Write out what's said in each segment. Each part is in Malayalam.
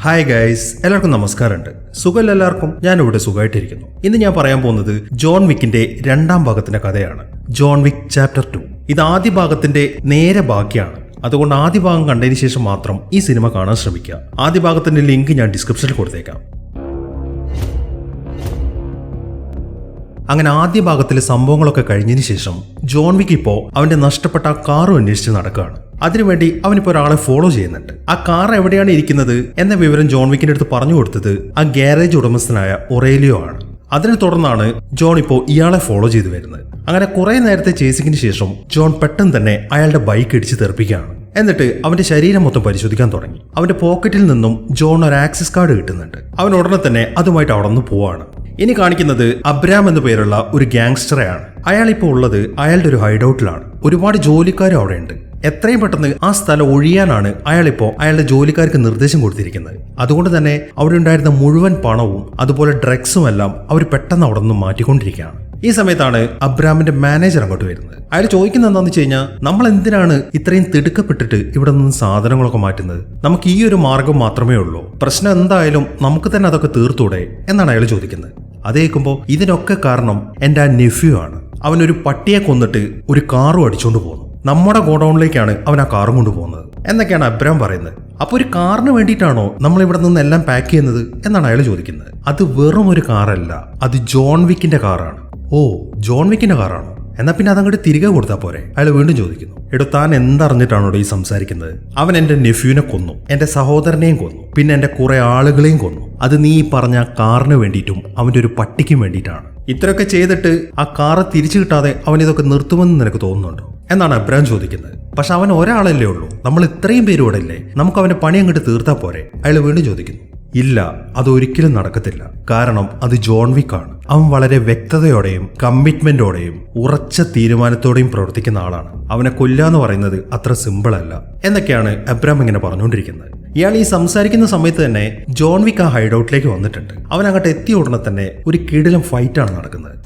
ഹായ് ഗൈസ് എല്ലാവർക്കും നമസ്കാരമുണ്ട്. സുഖമല്ല എല്ലാവർക്കും? ഞാനിവിടെ സുഖമായിട്ടിരിക്കുന്നു. ഇന്ന് ഞാൻ പറയാൻ പോകുന്നത് ജോൺ വിക്കിന്റെ രണ്ടാം ഭാഗത്തിന്റെ കഥയാണ്. ജോൺ വിക് ചാപ്റ്റർ ടു ഇത് ആദ്യ ഭാഗത്തിന്റെ നേരെ ബാക്കിയാണ്. അതുകൊണ്ട് ആദ്യ ഭാഗം കണ്ടതിന് ശേഷം മാത്രം ഈ സിനിമ കാണാൻ ശ്രമിക്കുക. ആദ്യ ഭാഗത്തിന്റെ ലിങ്ക് ഞാൻ ഡിസ്ക്രിപ്ഷനിൽ കൊടുത്തേക്കാം. അങ്ങനെ ആദ്യ ഭാഗത്തിലെ സംഭവങ്ങളൊക്കെ കഴിഞ്ഞതിന് ശേഷം ജോൺ ഇപ്പോ അവന്റെ നഷ്ടപ്പെട്ട കാറും അന്വേഷിച്ച് നടക്കുകയാണ്. അതിനുവേണ്ടി അവനിപ്പോ ഒരാളെ ഫോളോ ചെയ്യുന്നുണ്ട്. ആ കാർ എവിടെയാണ് ഇരിക്കുന്നത് എന്ന വിവരം ജോൺ വിക്കിന്റെ അടുത്ത് പറഞ്ഞു കൊടുത്തത് ആ ഗ്യാരേജ് ഉടമസ്ഥനായ ഒറേലിയോ ആണ്. അതിനെ തുടർന്നാണ് ജോൺ ഇപ്പോൾ ഇയാളെ ഫോളോ ചെയ്തു വരുന്നത്. അങ്ങനെ കുറെ നേരത്തെ ചേസിങ്ങിന് ശേഷം ജോൺ പെട്ടെന്ന് തന്നെ അയാളുടെ ബൈക്ക് ഇടിച്ച് തെറിപ്പിക്കുകയാണ്. എന്നിട്ട് അവന്റെ ശരീരം മൊത്തം പരിശോധിക്കാൻ തുടങ്ങി. അവന്റെ പോക്കറ്റിൽ നിന്നും ജോൺ ഒരു ആക്സിസ് കാർഡ് കിട്ടുന്നുണ്ട്. അവൻ ഉടനെ തന്നെ അതുമായിട്ട് അവിടെ നിന്ന് പോവാണ്. ഇനി കാണിക്കുന്നത് അബ്രാം എന്ന പേരുള്ള ഒരു ഗാങ്സ്റ്ററെയാണ് അയാൾ ഇപ്പോൾ ഉള്ളത് അയാളുടെ ഒരു ഹൈഡൌട്ടിലാണ് ഒരുപാട് ജോലിക്കാരും അവിടെ ഉണ്ട് എത്രയും പെട്ടെന്ന് ആ സ്ഥലം ഒഴിയാനാണ് ഇപ്പോൾ അയാളുടെ ജോലിക്കാർക്ക് നിർദ്ദേശം കൊടുത്തിരിക്കുന്നത്. അതുകൊണ്ട് തന്നെ അവിടെ ഉണ്ടായിരുന്ന മുഴുവൻ പണവും അതുപോലെ ഡ്രഗ്സും എല്ലാം അവർ പെട്ടെന്ന് അവിടെ നിന്ന് മാറ്റിക്കൊണ്ടിരിക്കുകയാണ്. ഈ സമയത്താണ് അബ്രാമിന്റെ മാനേജർ അങ്ങോട്ട് വരുന്നത്. അയാൾ ചോദിക്കുന്നത് എന്താണെന്ന് വെച്ച് കഴിഞ്ഞാൽ നമ്മൾ എന്തിനാണ് ഇത്രയും തിടുക്കപ്പെട്ടിട്ട് ഇവിടെ നിന്ന് സാധനങ്ങളൊക്കെ മാറ്റുന്നത്? നമുക്ക് ഈ ഒരു മാർഗം മാത്രമേ ഉള്ളൂ. പ്രശ്നം എന്തായാലും നമുക്ക് തന്നെ അതൊക്കെ തീർത്തൂടെ? എന്നാണ് അയാൾ ചോദിക്കുന്നത്. അത് കേൾക്കുമ്പോൾ ഇതിനൊക്കെ കാരണം എന്റെ ആ നെഫ്യൂ ആണ്. അവനൊരു പട്ടിയെ കൊന്നിട്ട് ഒരു കാറും അടിച്ചുകൊണ്ട് പോകുന്നു നമ്മുടെ ഗോഡൌണിലേക്കാണ് അവൻ ആ കാറും കൊണ്ടുപോകുന്നത്. എന്നൊക്കെയാണ് അബ്രാം പറയുന്നത്. അപ്പൊ ഒരു കാറിന് വേണ്ടിയിട്ടാണോ നമ്മൾ ഇവിടെ നിന്ന് എല്ലാം പാക്ക് ചെയ്യുന്നത് എന്നാണ് അയാൾ ചോദിക്കുന്നത്. അത് വെറും ഒരു കാറല്ല. അത് ജോൺ വിക്കിന്റെ കാറാണ്. ഓ ജോൺ വിക്കിന്റെ കാറാണോ? എന്നാ പിന്നെ അതങ്ങോട്ട് തിരികെ കൊടുത്താൽ പോരെ. അയാൾ വീണ്ടും ചോദിക്കുന്നു. എടോ താൻ എന്തറിഞ്ഞിട്ടാണോ ഈ സംസാരിക്കുന്നത്? അവൻ എന്റെ നെഫ്യൂനെ കൊന്നു. എന്റെ സഹോദരനെയും കൊന്നു. പിന്നെ എന്റെ കുറെ ആളുകളെയും കൊന്നു. അത് നീ ഈ പറഞ്ഞ കാറിന് വേണ്ടിയിട്ടും അവന്റെ ഒരു പട്ടിക്കും വേണ്ടിയിട്ടാണ്. ഇത്രയൊക്കെ ചെയ്തിട്ട് ആ കാറ് തിരിച്ചു കിട്ടാതെ അവൻ ഇതൊക്കെ നിർത്തുമെന്ന് നിനക്ക് തോന്നുന്നുണ്ടോ? എന്നാണ് അബ്രാം ചോദിക്കുന്നത്. പക്ഷെ അവൻ ഒരാളല്ലേ ഉള്ളൂ. നമ്മൾ ഇത്രയും പേര് ഇവിടെ ഇല്ലേ? നമുക്ക് അവന്റെ പണി അങ്ങോട്ട് തീർത്താൽ പോരെ? അയാൾ വീണ്ടും ചോദിക്കുന്നു. ഇല്ല അത് ഒരിക്കലും നടക്കത്തില്ല. കാരണം അത് ജോൺ വിക്ക് ആണ്. അവൻ വളരെ വ്യക്തതയോടെയും കമ്മിറ്റ്മെന്റോടെയും ഉറച്ച തീരുമാനത്തോടെയും പ്രവർത്തിക്കുന്ന ആളാണ്. അവനെ കൊല്ലാന്ന് പറയുന്നത് അത്ര സിമ്പിൾ അല്ല. എന്നൊക്കെയാണ് അബ്രാം ഇങ്ങനെ പറഞ്ഞുകൊണ്ടിരിക്കുന്നത്. ഇയാൾ ഈ സംസാരിക്കുന്ന സമയത്ത് തന്നെ ജോൺ വിക്ക് ആ ഹൈഡൌട്ടിലേക്ക് വന്നിട്ടുണ്ട്. അവൻ അങ്ങോട്ട് എത്തിയ ഉടനെ തന്നെ ഒരു കിടിലം ഫൈറ്റാണ് നടക്കുന്നത്.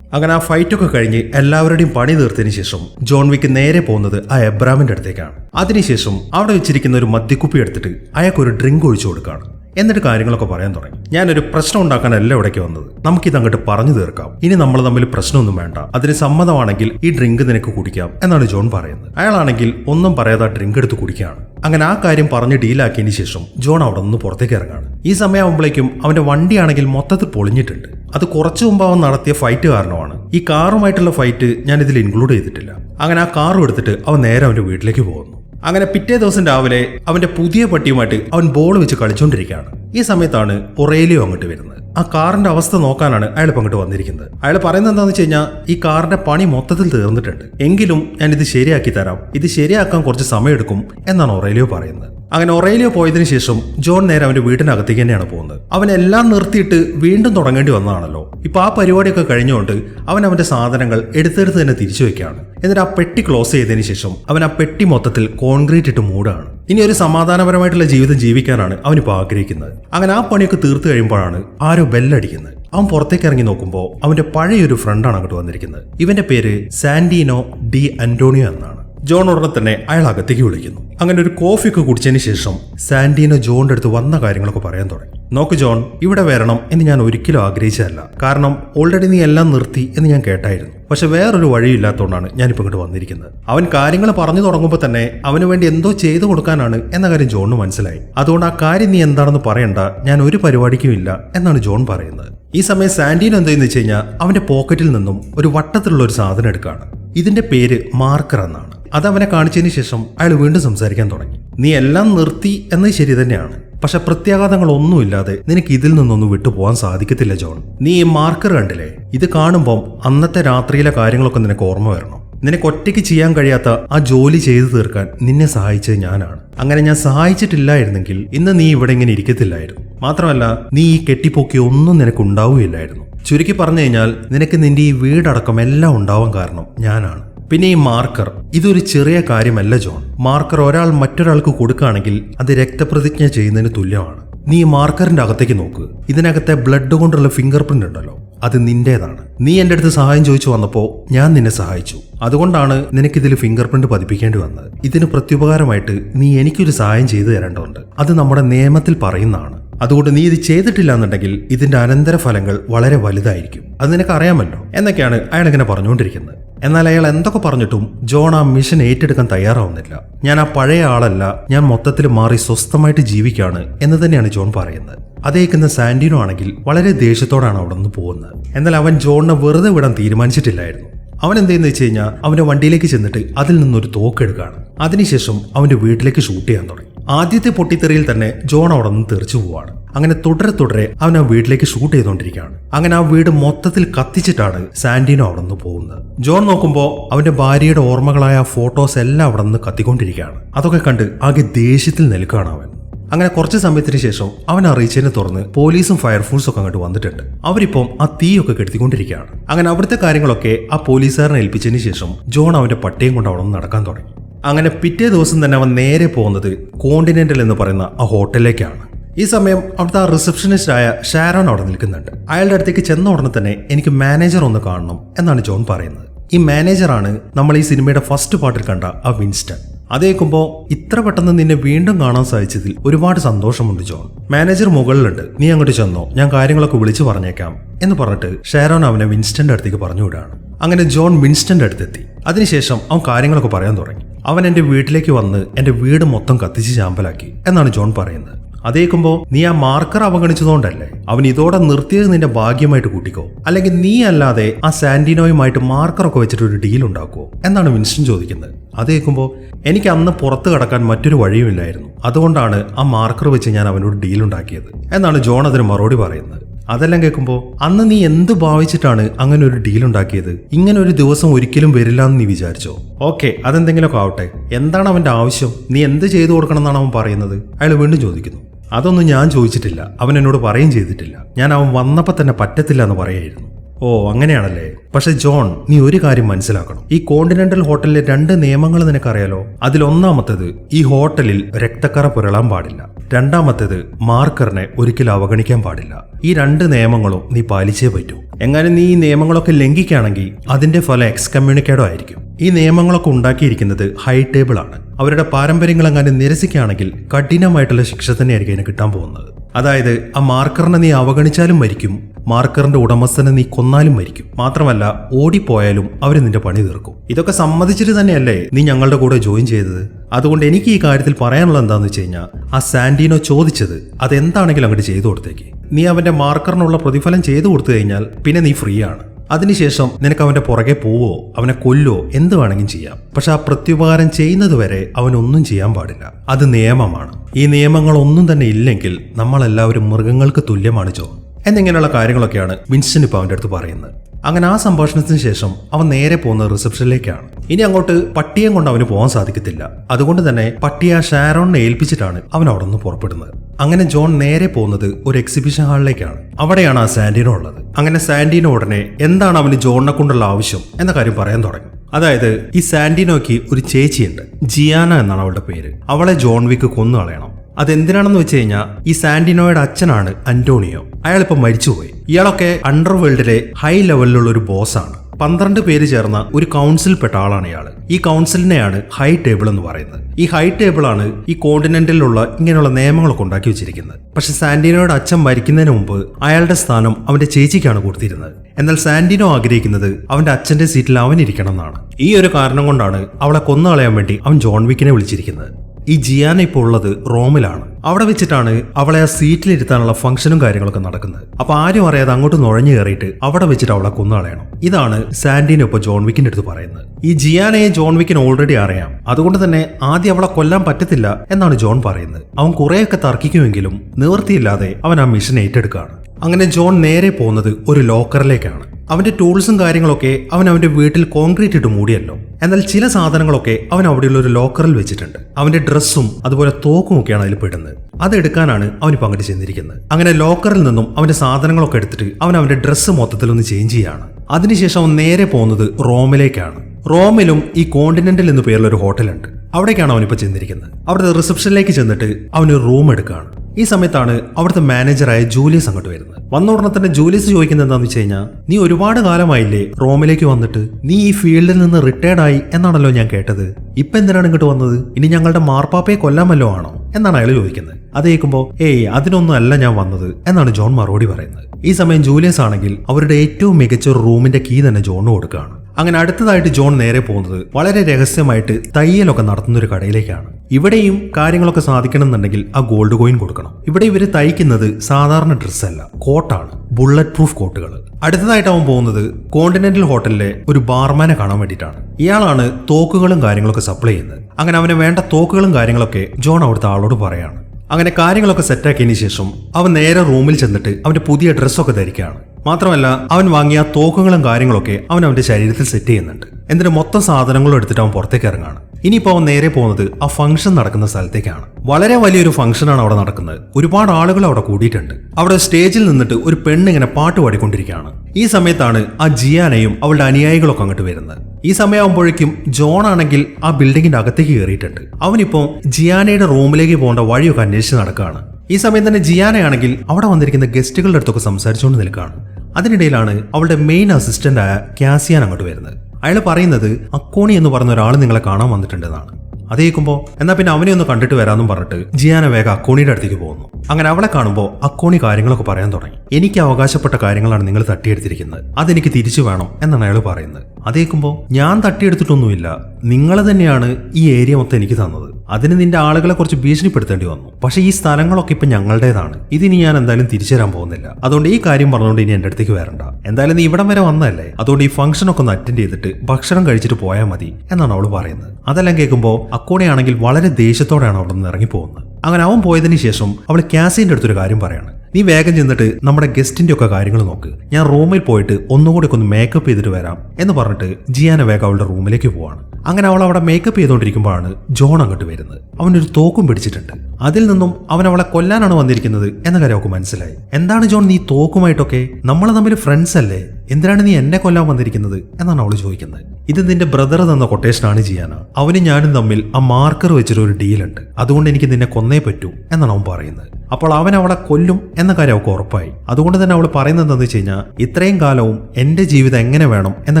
അങ്ങനെ ആ ഫൈറ്റ് ഒക്കെ കഴിഞ്ഞ് എല്ലാവരുടെയും പണി തീർത്തതിന് ശേഷം ജോൺ വിക്ക് നേരെ പോകുന്നത് ആ എബ്രാമിന്റെ അടുത്തേക്കാണ്. അതിനുശേഷം അവിടെ വെച്ചിരിക്കുന്ന ഒരു മദ്യക്കുപ്പി എടുത്തിട്ട് അയാൾക്ക് ഒരു ഡ്രിങ്ക് ഒഴിച്ചു കൊടുക്കുകയാണ് എന്നിട്ട് കാര്യങ്ങളൊക്കെ പറയാൻ തുടങ്ങി. ഞാനൊരു പ്രശ്നം ഉണ്ടാക്കാനല്ല ഇവിടേക്ക് വന്നത്. നമുക്കിത് അങ്ങോട്ട് പറഞ്ഞു തീർക്കാം. ഇനി നമ്മൾ തമ്മിൽ പ്രശ്നമൊന്നും വേണ്ട. അതിന് സമ്മതമാണെങ്കിൽ ഈ ഡ്രിങ്ക് നിനക്ക് കുടിക്കാം എന്നാണ് ജോൺ പറയുന്നത്. അയാളാണെങ്കിൽ ഒന്നും പറയാതെ ഡ്രിങ്ക് എടുത്ത് കുടിക്കുകയാണ്. അങ്ങനെ ആ കാര്യം പറഞ്ഞ് ഡീലാക്കിയതിന് ശേഷം ജോൺ അവിടെ നിന്ന് പുറത്തേക്ക് ഇറങ്ങാണ്. ഈ സമയമാകുമ്പോഴേക്കും അവന്റെ വണ്ടിയാണെങ്കിൽ മൊത്തത്തിൽ പൊളിഞ്ഞിട്ടുണ്ട്. അത് കുറച്ചു മുമ്പ് അവൻ നടത്തിയ ഫൈറ്റ് കാരണമാണ്. ഈ കാറുമായിട്ടുള്ള ഫൈറ്റ് ഞാൻ ഇതിൽ ഇൻക്ലൂഡ് ചെയ്തിട്ടില്ല. അങ്ങനെ ആ കാറും എടുത്തിട്ട് അവൻ നേരെ അവന്റെ വീട്ടിലേക്ക് പോകുന്നു. അങ്ങനെ പിറ്റേ ദിവസം രാവിലെ അവന്റെ പുതിയ പട്ടിയുമായിട്ട് അവൻ ബോൾ വെച്ച് കളിച്ചുകൊണ്ടിരിക്കുകയാണ് ഈ സമയത്താണ് ഒറേലിയോ അങ്ങോട്ട് വരുന്നത്. ആ കാറിന്റെ അവസ്ഥ നോക്കാനാണ് അയാൾ പങ്കിട്ട് വന്നിരിക്കുന്നത്. അയാൾ പറയുന്നത് എന്താണെന്ന് വെച്ച് കഴിഞ്ഞാൽ ഈ കാറിന്റെ പണി മൊത്തത്തിൽ തീർന്നിട്ടുണ്ട്. എങ്കിലും ഞാൻ ഇത് ശരിയാക്കി തരാം. ഇത് ശരിയാക്കാൻ കുറച്ച് സമയമെടുക്കും എന്നാണ് ഒറേലിയോ പറയുന്നത്. അങ്ങനെ ഒറേലിയോ പോയതിനു ശേഷം ജോൺ നേരെ അവന്റെ വീട്ടിനകത്തേക്ക് തന്നെയാണ് പോകുന്നത്. അവൻ എല്ലാം നിർത്തിയിട്ട് വീണ്ടും തുടങ്ങേണ്ടി വന്നതാണല്ലോ. ഇപ്പൊ ആ പരിപാടിയൊക്കെ കഴിഞ്ഞുകൊണ്ട് അവൻ അവന്റെ സാധനങ്ങൾ എടുത്തെടുത്ത് തന്നെ തിരിച്ചു വെക്കുകയാണ്. എന്നിട്ട് ആ പെട്ടി ക്ലോസ് ചെയ്തതിനു ശേഷം അവൻ ആ പെട്ടി മൊത്തത്തിൽ കോൺക്രീറ്റ് ഇട്ട് മൂടാണ് ഇനി ഒരു സമാധാനപരമായിട്ടുള്ള ജീവിതം ജീവിക്കാനാണ് അവനിപ്പോൾ ആഗ്രഹിക്കുന്നത്. അങ്ങനെ ആ പണിയൊക്കെ തീർത്തു കഴിയുമ്പോഴാണ് ആരോ ബെല്ലടിക്കുന്നത്. അവൻ പുറത്തേക്ക് ഇറങ്ങി നോക്കുമ്പോൾ അവന്റെ പഴയൊരു ഫ്രണ്ടാണ് അങ്ങോട്ട് വന്നിരിക്കുന്നത്. ഇവന്റെ പേര് സാന്റീനോ ഡി അന്റോണിയോ എന്നാണ്. ജോൺ ഉടനെ തന്നെ അയാൾ അകത്തേക്ക് വിളിക്കുന്നു. അങ്ങനെ ഒരു കോഫിയൊക്കെ കുടിച്ചതിന് ശേഷം സാൻഡീനോ ജോണിന്റെ അടുത്ത് വന്ന കാര്യങ്ങളൊക്കെ പറയാൻ തുടങ്ങി. നോക്ക് ജോൺ ഇവിടെ വരണം എന്ന് ഞാൻ ഒരിക്കലും ആഗ്രഹിച്ചതല്ല. കാരണം ഓൾറെഡി നീ എല്ലാം നിർത്തി എന്ന് ഞാൻ കേട്ടായിരുന്നു. പക്ഷെ വേറൊരു വഴിയില്ലാത്തതുകൊണ്ടാണ് ഞാനിപ്പോൾ ഇങ്ങോട്ട് വന്നിരിക്കുന്നത്. അവൻ കാര്യങ്ങൾ പറഞ്ഞു തുടങ്ങുമ്പോൾ തന്നെ അവന് വേണ്ടി എന്തോ ചെയ്തു കൊടുക്കാനാണ് എന്ന കാര്യം ജോണിന് മനസ്സിലായി. അതുകൊണ്ട് ആ കാര്യം നീ എന്താണെന്ന് പറയണ്ട ഞാൻ ഒരു പരിപാടിക്കും ഇല്ല എന്നാണ് ജോൺ പറയുന്നത്. ഈ സമയം സാന്റീനോ എന്തെന്ന് വെച്ച് കഴിഞ്ഞാൽ അവന്റെ പോക്കറ്റിൽ നിന്നും ഒരു വട്ടത്തിലുള്ള ഒരു സാധനം എടുക്കുകയാണ് ഇതിന്റെ പേര് മാർക്കർ എന്നാണ്. അത് അവനെ കാണിച്ചതിന് ശേഷം അയാൾ വീണ്ടും സംസാരിക്കാൻ തുടങ്ങി. നീ എല്ലാം നിർത്തി എന്നത് ശരി തന്നെയാണ്. പക്ഷെ പ്രത്യാഘാതങ്ങളൊന്നുമില്ലാതെ നിനക്ക് ഇതിൽ നിന്നൊന്നും വിട്ടുപോകാൻ സാധിക്കത്തില്ല ജോൺ. നീ ഈ മാർക്കർ കണ്ടില്ലേ? ഇത് കാണുമ്പം അന്നത്തെ രാത്രിയിലെ കാര്യങ്ങളൊക്കെ നിനക്ക് ഓർമ്മ വരണം. നിനക്ക് ഒറ്റയ്ക്ക് ചെയ്യാൻ കഴിയാത്ത ആ ജോലി ചെയ്തു തീർക്കാൻ നിന്നെ സഹായിച്ചത് ഞാനാണ്. അങ്ങനെ ഞാൻ സഹായിച്ചിട്ടില്ലായിരുന്നെങ്കിൽ ഇന്ന് നീ ഇവിടെ ഇങ്ങനെ ഇരിക്കത്തില്ലായിരുന്നു. മാത്രമല്ല നീ ഈ കെട്ടിപ്പൊക്കി ഒന്നും നിനക്ക് ഉണ്ടാവുകയില്ലായിരുന്നു ചുരുക്കി പറഞ്ഞു കഴിഞ്ഞാൽ നിനക്ക് നിന്റെ ഈ വീടടക്കം എല്ലാം ഉണ്ടാവാൻ കാരണം ഞാനാണ്. പിന്നെ ഈ മാർക്കർ. ഇതൊരു ചെറിയ കാര്യമല്ല ജോൺ. മാർക്കർ ഒരാൾ മറ്റൊരാൾക്ക് കൊടുക്കുകയാണെങ്കിൽ അത് രക്തപ്രതിജ്ഞ ചെയ്യുന്നതിന് തുല്യമാണ്. നീ മാർക്കറിന്റെ അകത്തേക്ക് നോക്ക്. ഇതിനകത്തെ ബ്ലഡ് കൊണ്ടുള്ള ഫിംഗർ പ്രിന്റ് ഉണ്ടല്ലോ. അത് നിന്റേതാണ്. നീ എന്റെ അടുത്ത് സഹായം ചോദിച്ചു വന്നപ്പോൾ ഞാൻ നിന്നെ സഹായിച്ചു. അതുകൊണ്ടാണ് നിനക്കിതിൽ ഫിംഗർ പ്രിന്റ് പതിപ്പിക്കേണ്ടി വന്നത്. ഇതിന് പ്രത്യുപകാരമായിട്ട് നീ എനിക്കൊരു സഹായം ചെയ്തു തരേണ്ടതുണ്ട്. അത് നമ്മുടെ നിയമത്തിൽ പറയുന്നതാണ്. അതുകൊണ്ട് നീ ഇത് ചെയ്തിട്ടില്ല എന്നുണ്ടെങ്കിൽ ഇതിന്റെ അനന്തരഫലങ്ങൾ വളരെ വലുതായിരിക്കും. അത് നിനക്ക് അറിയാമല്ലോ. എന്നൊക്കെയാണ് അയാൾ ഇങ്ങനെ പറഞ്ഞുകൊണ്ടിരിക്കുന്നത്. എന്നാൽ അയാൾ എന്തൊക്കെ പറഞ്ഞിട്ടും ജോൺ ആ മിഷൻ ഏറ്റെടുക്കാൻ തയ്യാറാവുന്നില്ല. ഞാൻ ആ പഴയ ആളല്ല ഞാൻ മൊത്തത്തിൽ മാറി സ്വസ്ഥമായിട്ട് ജീവിക്കുകയാണ് എന്ന് തന്നെയാണ് ജോൺ പറയുന്നത്. അതേക്കുന്ന സാന്റിനോ ആണെങ്കിൽ വളരെ ദേഷ്യത്തോടാണ് അവിടെ നിന്ന് പോകുന്നത്. എന്നാൽ അവൻ ജോണിനെ വെറുതെ വിടാൻ തീരുമാനിച്ചിട്ടില്ലായിരുന്നു. അവൻ എന്തെന്ന് വെച്ച് കഴിഞ്ഞാൽ അവന്റെ വണ്ടിയിലേക്ക് ചെന്നിട്ട് അതിൽ നിന്നൊരു തോക്കെടുക്കുകയാണ്. അതിനുശേഷം അവന്റെ വീട്ടിലേക്ക് ഷൂട്ട് ചെയ്യാൻ തുടങ്ങി. ആദ്യത്തെ പൊട്ടിത്തെറിയിൽ തന്നെ ജോൺ അവിടെ നിന്ന് തെറിച്ചു പോവാണ്. അങ്ങനെ തുടരെ തുടരെ അവൻ ആ വീട്ടിലേക്ക് ഷൂട്ട് ചെയ്തുകൊണ്ടിരിക്കുകയാണ്. അങ്ങനെ ആ വീട് മൊത്തത്തിൽ കത്തിച്ചിട്ടാണ് സാൻഡിനോ അവിടെ നിന്ന് പോകുന്നത്. ജോൺ നോക്കുമ്പോൾ അവന്റെ ഭാര്യയുടെ ഓർമ്മകളായ ഫോട്ടോസ് എല്ലാം അവിടെ നിന്ന് കത്തിക്കൊണ്ടിരിക്കുകയാണ്. അതൊക്കെ കണ്ട് ആകെ ദേഷ്യത്തിൽ നിൽക്കുകയാണ് അവൻ. അങ്ങനെ കുറച്ച് സമയത്തിന് ശേഷം അവൻ അറിയിച്ചതിനെ തുറന്ന് പോലീസും ഫയർഫോഴ്സും ഒക്കെ അങ്ങോട്ട് വന്നിട്ടുണ്ട്. അവരിപ്പം ആ തീയൊക്കെ കെടുത്തിക്കൊണ്ടിരിക്കുകയാണ്. അങ്ങനെ അവിടുത്തെ കാര്യങ്ങളൊക്കെ ആ പോലീസുകാരനെ ഏൽപ്പിച്ചതിന് ശേഷം ജോൺ അവന്റെ പട്ടയം കൊണ്ട് അവിടെ നടക്കാൻ തുടങ്ങി. അങ്ങനെ പിറ്റേ ദിവസം തന്നെ അവൻ നേരെ പോകുന്നത് കോണ്ടിനെന്റൽ എന്ന് പറയുന്ന ആ ഹോട്ടലിലേക്കാണ്. ഈ സമയം അവിടുത്തെ ആ റിസപ്ഷനിസ്റ്റ് ആയ ഷാരോൺ അവിടെ നിൽക്കുന്നുണ്ട്. അയാളുടെ അടുത്തേക്ക് ചെന്ന ഉടനെ തന്നെ എനിക്ക് മാനേജർ ഒന്ന് കാണണം എന്നാണ് ജോൺ പറയുന്നത്. ഈ മാനേജറാണ് നമ്മൾ ഈ സിനിമയുടെ ഫസ്റ്റ് പാർട്ടിൽ കണ്ട ആ വിൻസ്റ്റൺ. അതേക്കുമ്പോൾ ഇത്ര പെട്ടെന്ന് നിന്നെ വീണ്ടും കാണാൻ സാധിച്ചതിൽ ഒരുപാട് സന്തോഷമുണ്ട് ജോൺ. മാനേജർ മുകളിലുണ്ട്. നീ അങ്ങോട്ട് ചെന്നോ. ഞാൻ കാര്യങ്ങളൊക്കെ വിളിച്ചു പറഞ്ഞേക്കാം എന്ന് പറഞ്ഞിട്ട് ഷാരോൺ അവനെ വിൻസ്റ്റന്റെ അടുത്തേക്ക് പറഞ്ഞു വിടുകയാണ് അങ്ങനെ ജോൺ വിൻസ്റ്റന്റെ അടുത്തെത്തി. അതിനുശേഷം അവൻ കാര്യങ്ങളൊക്കെ പറയാൻ തുടങ്ങി. അവൻ എന്റെ വീട്ടിലേക്ക് വന്ന് എന്റെ വീട് മൊത്തം കത്തിച്ച് ചാമ്പലാക്കി എന്നാണ് ജോൺ പറയുന്നത്. അതേക്കുമ്പോ നീ ആ മാർക്കർ അവഗണിച്ചതുകൊണ്ടല്ലേ? അവൻ ഇതോടെ നിർത്തിയത് നിന്റെ ഭാഗ്യമായിട്ട് കൂട്ടിക്കോ. അല്ലെങ്കിൽ നീ അല്ലാതെ ആ സാന്റിനോയുമായിട്ട് മാർക്കറൊക്കെ വെച്ചിട്ട് ഒരു ഡീൽ ഉണ്ടാക്കുവോ? എന്നാണ് വിൻസ്റ്റൺ ചോദിക്കുന്നത്. അതേക്കുമ്പോ എനിക്ക് അന്ന് പുറത്തു കടക്കാൻ മറ്റൊരു വഴിയുമില്ലായിരുന്നു. അതുകൊണ്ടാണ് ആ മാർക്കർ വെച്ച് ഞാൻ അവനോട് ഡീൽ ഉണ്ടാക്കിയത് എന്നാണ് ജോൺ അതിന് മറുപടി പറയുന്നത്. അതെല്ലാം കേൾക്കുമ്പോൾ അന്ന് നീ എന്ത് ഭാവിച്ചിട്ടാണ് അങ്ങനെ ഒരു ഡീൽ ഉണ്ടാക്കിയത്? ഇങ്ങനെ ഒരു ദിവസം ഒരിക്കലും വരില്ല എന്ന് നീ വിചാരിച്ചോ? ഓക്കെ അതെന്തെങ്കിലുമൊക്കെ ആവട്ടെ. എന്താണ് അവന്റെ ആവശ്യം? നീ എന്ത് ചെയ്തു കൊടുക്കണം എന്നാണ് അവൻ പറയുന്നത്? അയാൾ വീണ്ടും ചോദിക്കുന്നു. അതൊന്നും ഞാൻ ചോദിച്ചിട്ടില്ല. അവൻ എന്നോട് പറയുകയും ചെയ്തിട്ടില്ല. ഞാൻ അവൻ വന്നപ്പോൾ തന്നെ പറ്റത്തില്ല എന്ന് പറയായിരുന്നു. ഓ അങ്ങനെയാണല്ലേ? പക്ഷെ ജോൺ നീ ഒരു കാര്യം മനസ്സിലാക്കണം. ഈ കോണ്ടിനെന്റൽ ഹോട്ടലിലെ രണ്ട് നിയമങ്ങൾ നിനക്കറിയാലോ? അതിലൊന്നാമത്തേത് ഈ ഹോട്ടലിൽ രക്തക്കറ പുരളാൻ പാടില്ല. രണ്ടാമത്തേത് മാർക്കറിനെ ഒരിക്കലും അവഗണിക്കാൻ പാടില്ല. ഈ രണ്ട് നിയമങ്ങളും നീ പാലിച്ചേ പറ്റൂ. എങ്ങാനും നീ ഈ നിയമങ്ങളൊക്കെ ലംഘിക്കുകയാണെങ്കിൽ അതിന്റെ ഫലം എക്സ് കമ്മ്യൂണിക്കേഡോ ആയിരിക്കും. ഈ നിയമങ്ങളൊക്കെ ഉണ്ടാക്കിയിരിക്കുന്നത് ഹൈ ടേബിൾ ആണ് അവരുടെ പാരമ്പര്യങ്ങൾ അങ്ങനെ നിരസിക്കുകയാണെങ്കിൽ കഠിനമായിട്ടുള്ള ശിക്ഷ തന്നെയായിരിക്കും അതിന് കിട്ടാൻ പോകുന്നത്. അതായത് ആ മാർക്കറിനെ നീ അവഗണിച്ചാലും മരിക്കും മാർക്കറിന്റെ ഉടമസ്ഥനെ നീ കൊന്നാലും മരിക്കും. മാത്രമല്ല ഓടിപ്പോയാലും അവർ നിന്റെ പണി തീർക്കും. ഇതൊക്കെ സമ്മതിച്ചിട്ട് തന്നെയല്ലേ നീ ഞങ്ങളുടെ കൂടെ ജോയിൻ ചെയ്തത്? അതുകൊണ്ട് എനിക്ക് ഈ കാര്യത്തിൽ പറയാനുള്ള എന്താണെന്ന് വെച്ച് കഴിഞ്ഞാൽ ആ സാന്റീനോ ചോദിച്ചത് അതെന്താണെങ്കിലും അങ്ങോട്ട് ചെയ്തു കൊടുത്തേക്ക്. നീ അവന്റെ മാർക്കറിനുള്ള പ്രതിഫലം ചെയ്തു കൊടുത്തു കഴിഞ്ഞാൽ പിന്നെ നീ ഫ്രീ ആണ് അതിനുശേഷം നിനക്ക് അവന്റെ പുറകെ പോവോ? അവനെ കൊല്ലോ? എന്ത് വേണമെങ്കിലും ചെയ്യാം. പക്ഷെ ആ പ്രത്യുപകാരം ചെയ്യുന്നതുവരെ അവനൊന്നും ചെയ്യാൻ പാടില്ല. അത് നിയമമാണ്. ഈ നിയമങ്ങളൊന്നും തന്നെ ഇല്ലെങ്കിൽ നമ്മളെല്ലാവരും മൃഗങ്ങൾക്ക് തുല്യമാണ് ജോ. എന്നിങ്ങനെയുള്ള കാര്യങ്ങളൊക്കെയാണ് വിൻസ്റ്റൻ ഇപ്പോൾ അവന്റെ അടുത്ത് പറയുന്നത്. അങ്ങനെ ആ സംഭാഷണത്തിന് ശേഷം അവൻ നേരെ പോകുന്ന റിസപ്ഷനിലേക്കാണ്. ഇനി അങ്ങോട്ട് പട്ടിയെ കൊണ്ട് അവന് പോകാൻ സാധിക്കത്തില്ല. അതുകൊണ്ട് തന്നെ പട്ടിയെ ആ ഷാരോണിനെ ഏൽപ്പിച്ചിട്ടാണ് അവൻ അവിടെ നിന്ന് പുറപ്പെടുന്നത്. അങ്ങനെ ജോൺ നേരെ പോകുന്നത് ഒരു എക്സിബിഷൻ ഹാളിലേക്കാണ്. അവിടെയാണ് ആ സാൻഡിനോ ഉള്ളത്. അങ്ങനെ സാൻഡിനോ ഉടനെ എന്താണ് അവന് ജോണിനെ കൊണ്ടുള്ള ആവശ്യം എന്ന കാര്യം പറയാൻ തുടങ്ങി. അതായത് ഈ സാന്റീനോയ്ക്ക് ഒരു ചേച്ചിയുണ്ട് ജിയാന എന്നാണ് അവളുടെ പേര്. അവളെ ജോൺ വിക്ക് കൊന്നു കളയണം അതെന്തിനാണെന്ന് വെച്ച് കഴിഞ്ഞാൽ ഈ സാൻഡിനോയുടെ അച്ഛനാണ് അന്റോണിയോ. അയാളിപ്പോ മരിച്ചുപോയി. ഇയാളൊക്കെ അണ്ടർ വേൾഡിലെ ഹൈ ലെവലിലുള്ള ഒരു ബോസാണ്. പന്ത്രണ്ട് പേര് ചേർന്ന ഒരു കൗൺസിൽപ്പെട്ട ആളാണ് ഇയാൾ ഈ കൗൺസിലിനെയാണ് ഹൈ ടേബിൾ എന്ന് പറയുന്നത്. ഈ ഹൈ ടേബിൾ ആണ് ഈ കോണ്ടിനെന്റിലുള്ള ഇങ്ങനെയുള്ള നിയമങ്ങളൊക്കെ ഉണ്ടാക്കി വെച്ചിരിക്കുന്നത്. പക്ഷെ സാന്റിനോയുടെ അച്ഛൻ മരിക്കുന്നതിന് മുമ്പ് അയാളുടെ സ്ഥാനം അവന്റെ ചേച്ചിക്കാണ് കൊടുത്തിരുന്നത്. എന്നാൽ സാന്റിനോ ആഗ്രഹിക്കുന്നത് അവന്റെ അച്ഛന്റെ സീറ്റിൽ അവൻ ഇരിക്കണം എന്നാണ്. ഈ ഒരു കാരണം കൊണ്ടാണ് അവളെ കൊന്നുകളയാൻ വേണ്ടി അവൻ ജോൺ വിക്കിനെ വിളിച്ചിരിക്കുന്നത്. ഈ ജിയാന ഇപ്പോൾ ഉള്ളത് റോമിലാണ്. അവിടെ വെച്ചിട്ടാണ് അവളെ ആ സീറ്റിലിരുത്താനുള്ള ഫംഗ്ഷനും കാര്യങ്ങളൊക്കെ നടക്കുന്നത്. അപ്പൊ ആരും അറിയാതെ അങ്ങോട്ട് നുഴഞ്ഞു കയറിയിട്ട് അവിടെ വെച്ചിട്ട് അവളെ കൊന്നുകളയണം ഇതാണ് സാന്റിനോ ഇപ്പോൾ ജോൺ വിക്കിന്റെ അടുത്ത് പറയുന്നത്. ഈ ജിയാനയെ ജോൺ വിക്കിന് ഓൾറെഡി അറിയാം. അതുകൊണ്ട് തന്നെ ആദ്യം അവളെ കൊല്ലാൻ പറ്റത്തില്ല എന്നാണ് ജോൺ പറയുന്നത്. അവൻ കുറെയൊക്കെ തർക്കിക്കുമെങ്കിലും നിവൃത്തിയില്ലാതെ അവൻ ആ മിഷൻ ഏറ്റെടുക്കുകയാണ്. അങ്ങനെ ജോൺ നേരെ പോകുന്നത് ഒരു ലോക്കറിലേക്കാണ്. അവന്റെ ടൂൾസും കാര്യങ്ങളൊക്കെ അവൻ അവന്റെ വീട്ടിൽ കോൺക്രീറ്റ് ഇട്ട് മൂടിയല്ലോ. എന്നാൽ ചില സാധനങ്ങളൊക്കെ അവൻ അവിടെയുള്ള ഒരു ലോക്കറിൽ വെച്ചിട്ടുണ്ട്. അവന്റെ ഡ്രസ്സും അതുപോലെ തോക്കും ഒക്കെയാണ് അതിൽ പെടുന്നത്. അതെടുക്കാനാണ് അവൻ അങ്ങോട്ട് ചെന്നിരിക്കുന്നത്. അങ്ങനെ ലോക്കറിൽ നിന്നും അവന്റെ സാധനങ്ങളൊക്കെ എടുത്തിട്ട് അവൻ അവന്റെ ഡ്രസ്സ് മൊത്തത്തിൽ ഒന്ന് ചേഞ്ച് ചെയ്യാണ്. അതിനുശേഷം അവൻ നേരെ പോകുന്നത് റോമിലേക്കാണ്. റോമിലും ഈ കോണ്ടിനെന്റൽ പേരിൽ ഒരു ഹോട്ടലുണ്ട് അവിടേക്കാണ് അവനിപ്പോൾ ചെന്നിരിക്കുന്നത്. അവിടുത്തെ റിസപ്ഷനിലേക്ക് ചെന്നിട്ട് അവനൊരു റൂം എടുക്കുകയാണ്. ഈ സമയത്താണ് അവിടുത്തെ മാനേജറായ ജൂലിയസ് അങ്ങോട്ട് വരുന്നത്. വന്ന ഉടനെ തന്നെ ജൂലിയസ് ചോദിക്കുന്നത് എന്താണെന്ന് വെച്ച് കഴിഞ്ഞാൽ നീ ഒരുപാട് കാലമായില്ലേ റോമിലേക്ക് വന്നിട്ട്? നീ ഈ ഫീൽഡിൽ നിന്ന് റിട്ടയർഡ് ആയി എന്നാണല്ലോ ഞാൻ കേട്ടത്. ഇപ്പൊ എന്തിനാണ് ഇങ്ങോട്ട് വന്നത്? ഇനി ഞങ്ങളുടെ മാർപ്പാപ്പയെ കൊല്ലാമല്ലോ ആണോ? എന്നാണ് അയാൾ ചോദിക്കുന്നത്. അത് കേൾക്കുമ്പോൾ ഏയ് അതിനൊന്നും അല്ല ഞാൻ വന്നത് എന്നാണ് ജോൺ മറുപടി പറയുന്നത്. ഈ സമയം ജൂലിയസ് ആണെങ്കിൽ അവരുടെ ഏറ്റവും മികച്ച റൂമിന്റെ കീ തന്നെ ജോണിന് കൊടുക്കുകയാണ്. അങ്ങനെ അടുത്തതായിട്ട് ജോൺ നേരെ പോകുന്നത് വളരെ രഹസ്യമായിട്ട് തയ്യലൊക്കെ നടത്തുന്ന ഒരു കടയിലേക്കാണ്. ഇവിടെയും കാര്യങ്ങളൊക്കെ സാധിക്കണം എന്നുണ്ടെങ്കിൽ ആ ഗോൾഡ് കോയിൻ കൊടുക്കണം. ഇവിടെ ഇവർ തയ്ക്കുന്നത് സാധാരണ ഡ്രസ്സല്ല കോട്ടാണ് ബുള്ളറ്റ് പ്രൂഫ് കോട്ടുകൾ അടുത്തതായിട്ട് അവൻ പോകുന്നത് കോണ്ടിനെന്റൽ ഹോട്ടലിലെ ഒരു ബാർമാനെ കാണാൻ വേണ്ടിയിട്ടാണ്. ഇയാളാണ് തോക്കുകളും കാര്യങ്ങളൊക്കെ സപ്ലൈ ചെയ്യുന്നത്. അങ്ങനെ അവന് വേണ്ട തോക്കുകളും കാര്യങ്ങളൊക്കെ ജോൺ അവിടുത്തെ ആളോട് പറയാണ്. അങ്ങനെ കാര്യങ്ങളൊക്കെ സെറ്റാക്കിയതിന് ശേഷം അവൻ നേരെ റൂമിൽ ചെന്നിട്ട് അവന്റെ പുതിയ ഡ്രസ്സൊക്കെ ധരിക്കുകയാണ്. മാത്രമല്ല അവൻ വാങ്ങിയ തോക്കുകളും കാര്യങ്ങളൊക്കെ അവൻ അവന്റെ ശരീരത്തിൽ സെറ്റ് ചെയ്യുന്നുണ്ട്. എന്നിട്ട് മൊത്തം സാധനങ്ങളും എടുത്തിട്ട് അവൻ പുറത്തേക്ക് ഇറങ്ങാണ്. ഇനിയിപ്പോൾ അവൻ നേരെ പോകുന്നത് ആ ഫംഗ്ഷൻ നടക്കുന്ന സ്ഥലത്തേക്കാണ്. വളരെ വലിയൊരു ഫംഗ്ഷനാണ് അവിടെ നടക്കുന്നത്. ഒരുപാട് ആളുകൾ അവിടെ കൂടിയിട്ടുണ്ട്. അവിടെ സ്റ്റേജിൽ നിന്നിട്ട് ഒരു പെണ്ണ് ഇങ്ങനെ പാട്ട് പാടിക്കൊണ്ടിരിക്കുകയാണ്. ഈ സമയത്താണ് ആ ജിയാനയും അവളുടെ അനുയായികളൊക്കെ അങ്ങോട്ട് വരുന്നത്. ഈ സമയമാകുമ്പോഴേക്കും ജോൺ ആണെങ്കിൽ ആ ബിൽഡിങ്ങിന്റെ അകത്തേക്ക് കയറിയിട്ടുണ്ട്. അവനിപ്പോൾ ജിയാനയുടെ റൂമിലേക്ക് പോകേണ്ട വഴിയൊക്കെ അന്വേഷിച്ച് നടക്കുകയാണ്. ഈ സമയം തന്നെ ജിയാനയാണെങ്കിൽ അവിടെ വന്നിരിക്കുന്ന ഗസ്റ്റുകളുടെ അടുത്തൊക്കെ സംസാരിച്ചുകൊണ്ട് നിൽക്കുകയാണ്. അതിനിടയിലാണ് അവളുടെ മെയിൻ അസിസ്റ്റന്റ് ആയ ക്യാസിയാൻ അങ്ങോട്ട് വരുന്നത്. അയാൾ പറയുന്നത് അക്കോണി എന്ന് പറഞ്ഞ ഒരാൾ നിങ്ങളെ കാണാൻ വന്നിട്ടുണ്ടെന്നാണ്. അത് കേൾക്കുമ്പോൾ എന്നാൽ പിന്നെ അവനെ ഒന്ന് കണ്ടിട്ട് വരാമെന്നും പറഞ്ഞിട്ട് ജിയാന വേഗം അക്കോണിയുടെ അടുത്തേക്ക് പോകുന്നു. അങ്ങനെ അവളെ കാണുമ്പോൾ അക്കോണി കാര്യങ്ങളൊക്കെ പറയാൻ തുടങ്ങി. എനിക്ക് അവകാശപ്പെട്ട കാര്യങ്ങളാണ് നിങ്ങൾ തട്ടിയെടുത്തിരിക്കുന്നത്. അതെനിക്ക് തിരിച്ചു വേണം എന്നാണ് അയാൾ പറയുന്നത്. അത് കേൾക്കുമ്പോൾ ഞാൻ തട്ടിയെടുത്തിട്ടൊന്നുമില്ല. നിങ്ങൾ തന്നെയാണ് ഈ ഏരിയ മൊത്തം എനിക്ക് തന്നത്. അതിന് നിന്റെ ആളുകളെ കുറച്ച് ഭീഷണിപ്പെടുത്തേണ്ടി വന്നു. പക്ഷേ ഈ സ്ഥലങ്ങളൊക്കെ ഇപ്പൊ ഞങ്ങളുടേതാണ്. ഇതിനി ഞാൻ എന്തായാലും തിരിച്ചു തരാൻ പോകുന്നില്ല. അതുകൊണ്ട് ഈ കാര്യം പറഞ്ഞുകൊണ്ട് ഇനി എന്റെ അടുത്തേക്ക് വരണ്ട. എന്തായാലും നീ ഇവിടം വരെ വന്നതല്ലേ? അതുകൊണ്ട് ഈ ഫംഗ്ഷൻ ഒക്കെ ഒന്ന് അറ്റൻഡ് ചെയ്തിട്ട് ഭക്ഷണം കഴിച്ചിട്ട് പോയാൽ മതി എന്നാണ് അവൾ പറയുന്നത്. അതെല്ലാം കേൾക്കുമ്പോൾ അക്കോണിയാണെങ്കിൽ വളരെ ദേഷ്യത്തോടെയാണ് അവിടെ നിന്ന് ഇറങ്ങി പോകുന്നത് അങ്ങനെ അവൻ പോയതിനു ശേഷം അവൾ ക്യാസിന്റെ അടുത്തൊരു കാര്യം പറയാണ്. നീ വേഗം ചെന്നിട്ട് നമ്മുടെ ഗസ്റ്റിന്റെ ഒക്കെ കാര്യങ്ങൾ നോക്ക്. ഞാൻ റൂമിൽ പോയിട്ട് ഒന്നുകൂടി ഒന്ന് മേക്കപ്പ് ചെയ്തിട്ട് വരാം എന്ന് പറഞ്ഞിട്ട് ജിയാന വേഗം അവളുടെ റൂമിലേക്ക് പോവാണ്. അങ്ങനെ അവൾ അവിടെ മേക്കപ്പ് ചെയ്തുകൊണ്ടിരിക്കുമ്പോഴാണ് ജോൺ അങ്ങോട്ട് വരുന്നത്. അവനൊരു തോക്കും പിടിച്ചിട്ടുണ്ട്. അതിൽ നിന്നും അവൻ അവളെ കൊല്ലാനാണ് വന്നിരിക്കുന്നത് എന്ന കാര്യം അവൾക്ക് മനസ്സിലായി. എന്താണ് ജോൺ നീ തോക്കുമായിട്ടൊക്കെ? നമ്മൾ തമ്മിൽ ഫ്രണ്ട്സ് അല്ലേ? എന്തിനാണ് നീ എന്നെ കൊല്ലാൻ വന്നിരിക്കുന്നത് എന്നാണ് അവൾ ചോദിക്കുന്നത്. ഇത് നിന്റെ ബ്രദർ തന്ന കൊട്ടേഷനാണ് ചെയ്യാൻ അവനും ഞാനും തമ്മിൽ ആ മാർക്കർ വെച്ചിട്ട് ഒരു ഡീലുണ്ട് അതുകൊണ്ട് എനിക്ക് നിന്നെ കൊന്നേ പറ്റൂ എന്നാണ് അവൻ പറയുന്നത്. അപ്പോൾ അവൻ അവളെ കൊല്ലും എന്ന കാര്യം അവൾക്ക് ഉറപ്പായി. അതുകൊണ്ട് തന്നെ അവൾ പറയുന്നത് എന്താണെന്ന് വെച്ച് കഴിഞ്ഞാൽ ഇത്രയും കാലവും എന്റെ ജീവിതം എങ്ങനെ വേണം എന്ന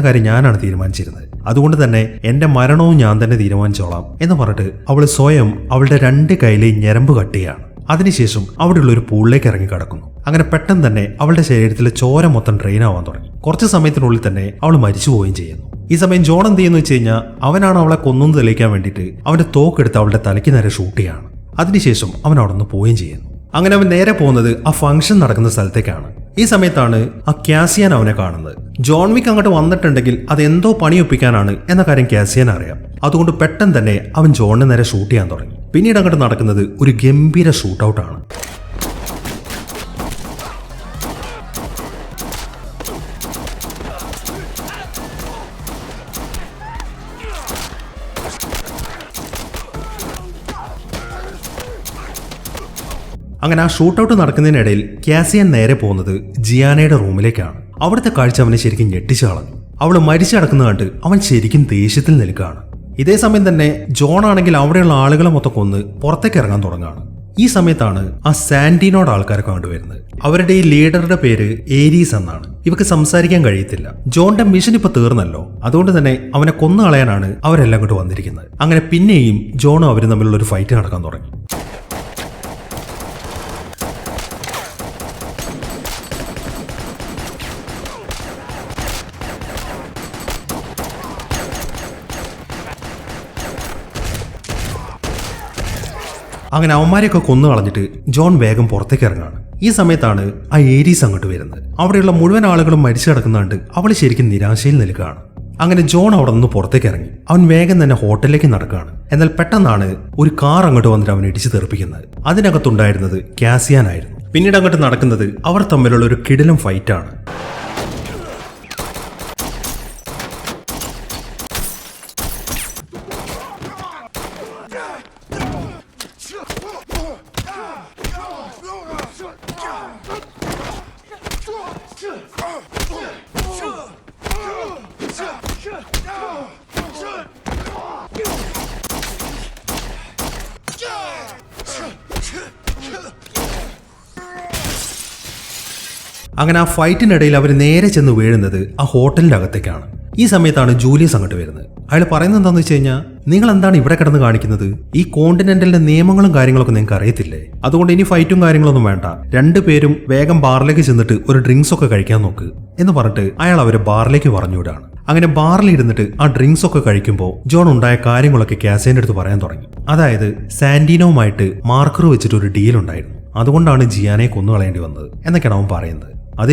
കാര്യം ഞാനാണ് തീരുമാനിച്ചിരുന്നത്. അതുകൊണ്ട് തന്നെ എന്റെ മരണവും ഞാൻ തന്നെ തീരുമാനിച്ചോളാം എന്ന് പറഞ്ഞിട്ട് അവൾ സ്വയം അവളുടെ രണ്ട് കയ്യിലെ ഞരമ്പ് കട്ടിയാണ് അതിനുശേഷം അവിടെയുള്ള ഒരു പൂളിലേക്ക് ഇറങ്ങി കിടക്കുന്നു. അങ്ങനെ പെട്ടെന്ന് തന്നെ അവളുടെ ശരീരത്തിലെ ചോര മൊത്തം ഡ്രെയിൻ ആവാൻ തുടങ്ങി. കുറച്ച് സമയത്തിനുള്ളിൽ തന്നെ അവൾ മരിച്ചു പോവുകയും ചെയ്യുന്നു. ഈ സമയം ജോൺ എന്ത് ചെയ്യുന്നു വെച്ച് കഴിഞ്ഞാൽ അവനാണ് അവളെ കൊന്നും തെളിയിക്കാൻ വേണ്ടിയിട്ട് അവന്റെ തോക്കെടുത്ത് അവളുടെ തലയ്ക്ക് നേരെ ഷൂട്ട് ചെയ്യാണ്. അതിനുശേഷം അവൻ അവിടെ നിന്ന് പോവുകയും ചെയ്യുന്നു. അങ്ങനെ അവൻ നേരെ പോകുന്നത് ആ ഫംഗ്ഷൻ നടക്കുന്ന സ്ഥലത്തേക്കാണ്. ഈ സമയത്താണ് ആ ക്യാസിയാൻ അവനെ കാണുന്നത്. ജോൺ വിക്ക് അങ്ങോട്ട് വന്നിട്ടുണ്ടെങ്കിൽ അത് എന്തോ പണിയൊപ്പിക്കാനാണ് എന്ന കാര്യം ക്യാസിയാൻ അറിയാം. അതുകൊണ്ട് പെട്ടെന്ന് തന്നെ അവൻ ജോണിന് നേരെ ഷൂട്ട് ചെയ്യാൻ തുടങ്ങി. പിന്നീട് അങ്ങോട്ട് നടക്കുന്നത് ഒരു ഗംഭീര ഷൂട്ടൗട്ടാണ് അങ്ങനെ ആ ഷൂട്ടൗട്ട് നടക്കുന്നതിനിടയിൽ ക്യാസിയൻ നേരെ പോകുന്നത് ജിയാനയുടെ റൂമിലേക്കാണ്. അവിടുത്തെ കാഴ്ച അവനെ ശരിക്കും ഞെട്ടിച്ചു കളഞ്ഞു. അവൾ മരിച്ചു കിടക്കുന്ന കണ്ട് അവൻ ശരിക്കും ദേഷ്യത്തിൽ നിൽക്കുകയാണ്. ഇതേ സമയം തന്നെ ജോൺ ആണെങ്കിൽ അവിടെയുള്ള ആളുകളെ മൊത്തം കൊന്ന് പുറത്തേക്ക് ഇറങ്ങാൻ തുടങ്ങുകയാണ്. ഈ സമയത്താണ് ആ സാൻഡിനോട് ആൾക്കാരെ കണ്ടുവരുന്നത് അവരുടെ ഈ ലീഡറുടെ പേര് ഏരീസ് എന്നാണ്. ഇവക്ക് സംസാരിക്കാൻ കഴിയത്തില്ല. ജോണിന്റെ മിഷൻ ഇപ്പൊ തീർന്നല്ലോ. അതുകൊണ്ട് തന്നെ അവനെ കൊന്നു കളയാനാണ് അവരെല്ലാം ഇങ്ങോട്ട് വന്നിരിക്കുന്നത്. അങ്ങനെ പിന്നെയും ജോണും അവരും തമ്മിലുള്ള ഒരു ഫൈറ്റ് നടക്കാൻ തുടങ്ങി. അങ്ങനെ അവന്മാരെയൊക്കെ കൊന്നു കളഞ്ഞിട്ട് ജോൺ വേഗം പുറത്തേക്ക് ഇറങ്ങാണ്. ഈ സമയത്താണ് ആ ഏരീസ് അങ്ങോട്ട് വരുന്നത്. അവിടെയുള്ള മുഴുവൻ ആളുകളും മരിച്ചു കിടക്കുന്നുണ്ട്. അവൾ ശരിക്കും നിരാശയിൽ നിൽക്കുകയാണ്. അങ്ങനെ ജോൺ അവിടെ നിന്ന് പുറത്തേക്ക് ഇറങ്ങി. അവൻ വേഗം തന്നെ ഹോട്ടലിലേക്ക് നടക്കുകയാണ്. എന്നാൽ പെട്ടെന്നാണ് ഒരു കാർ അങ്ങോട്ട് വന്നിട്ട് അവൻ ഇടിച്ചു തെറിപ്പിക്കുന്നത്. അതിനകത്തുണ്ടായിരുന്നത് കാസിയാനായിരുന്നു. പിന്നീട് അങ്ങോട്ട് നടക്കുന്നത് അവർ തമ്മിലുള്ള ഒരു കിടിലം ഫൈറ്റാണ് അങ്ങനെ ആ ഫൈറ്റിനിടയിൽ അവർ നേരെ ചെന്ന് വീഴുന്നത് ആ ഹോട്ടലിന്റെ അകത്തേക്കാണ് ഈ സമയത്താണ് ജൂലിയസ് അങ്ങോട്ട് വരുന്നത്. അയാൾ പറയുന്നത് എന്താണെന്ന് വെച്ച് കഴിഞ്ഞാൽ നിങ്ങൾ എന്താണ് ഇവിടെ കിടന്ന് കാണിക്കുന്നത്? ഈ കോണ്ടിനെന്റലിന്റെ നിയമങ്ങളും കാര്യങ്ങളൊക്കെ നിങ്ങൾക്ക് അറിയത്തില്ലേ? അതുകൊണ്ട് ഇനി ഫൈറ്റും കാര്യങ്ങളൊന്നും വേണ്ട. രണ്ടുപേരും വേഗം ബാറിലേക്ക് ചെന്നിട്ട് ഒരു ഡ്രിങ്ക്സ് ഒക്കെ കഴിക്കാൻ നോക്ക്. എന്ന് പറഞ്ഞിട്ട് അയാൾ അവരെ ബാറിലേക്ക് പറഞ്ഞുവിടാണ് അങ്ങനെ ബാറിൽ ഇരുന്നിട്ട് ആ ഡ്രിങ്ക്സ് ഒക്കെ കഴിക്കുമ്പോൾ ജോൺ ഉണ്ടായ കാര്യങ്ങളൊക്കെ കാസേന്റെ അടുത്ത് പറയാൻ തുടങ്ങി. അതായത് സാന്റീനോവുമായിട്ട് മാർക്കർ വെച്ചിട്ട് ഒരു ഡീൽ ഉണ്ടായിരുന്നു. അതുകൊണ്ടാണ് ജിയാനെ കൊന്നുകളയേണ്ടി വന്നത്. എന്നൊക്കെയാണ് അവൻ പറയുന്നത്. അത്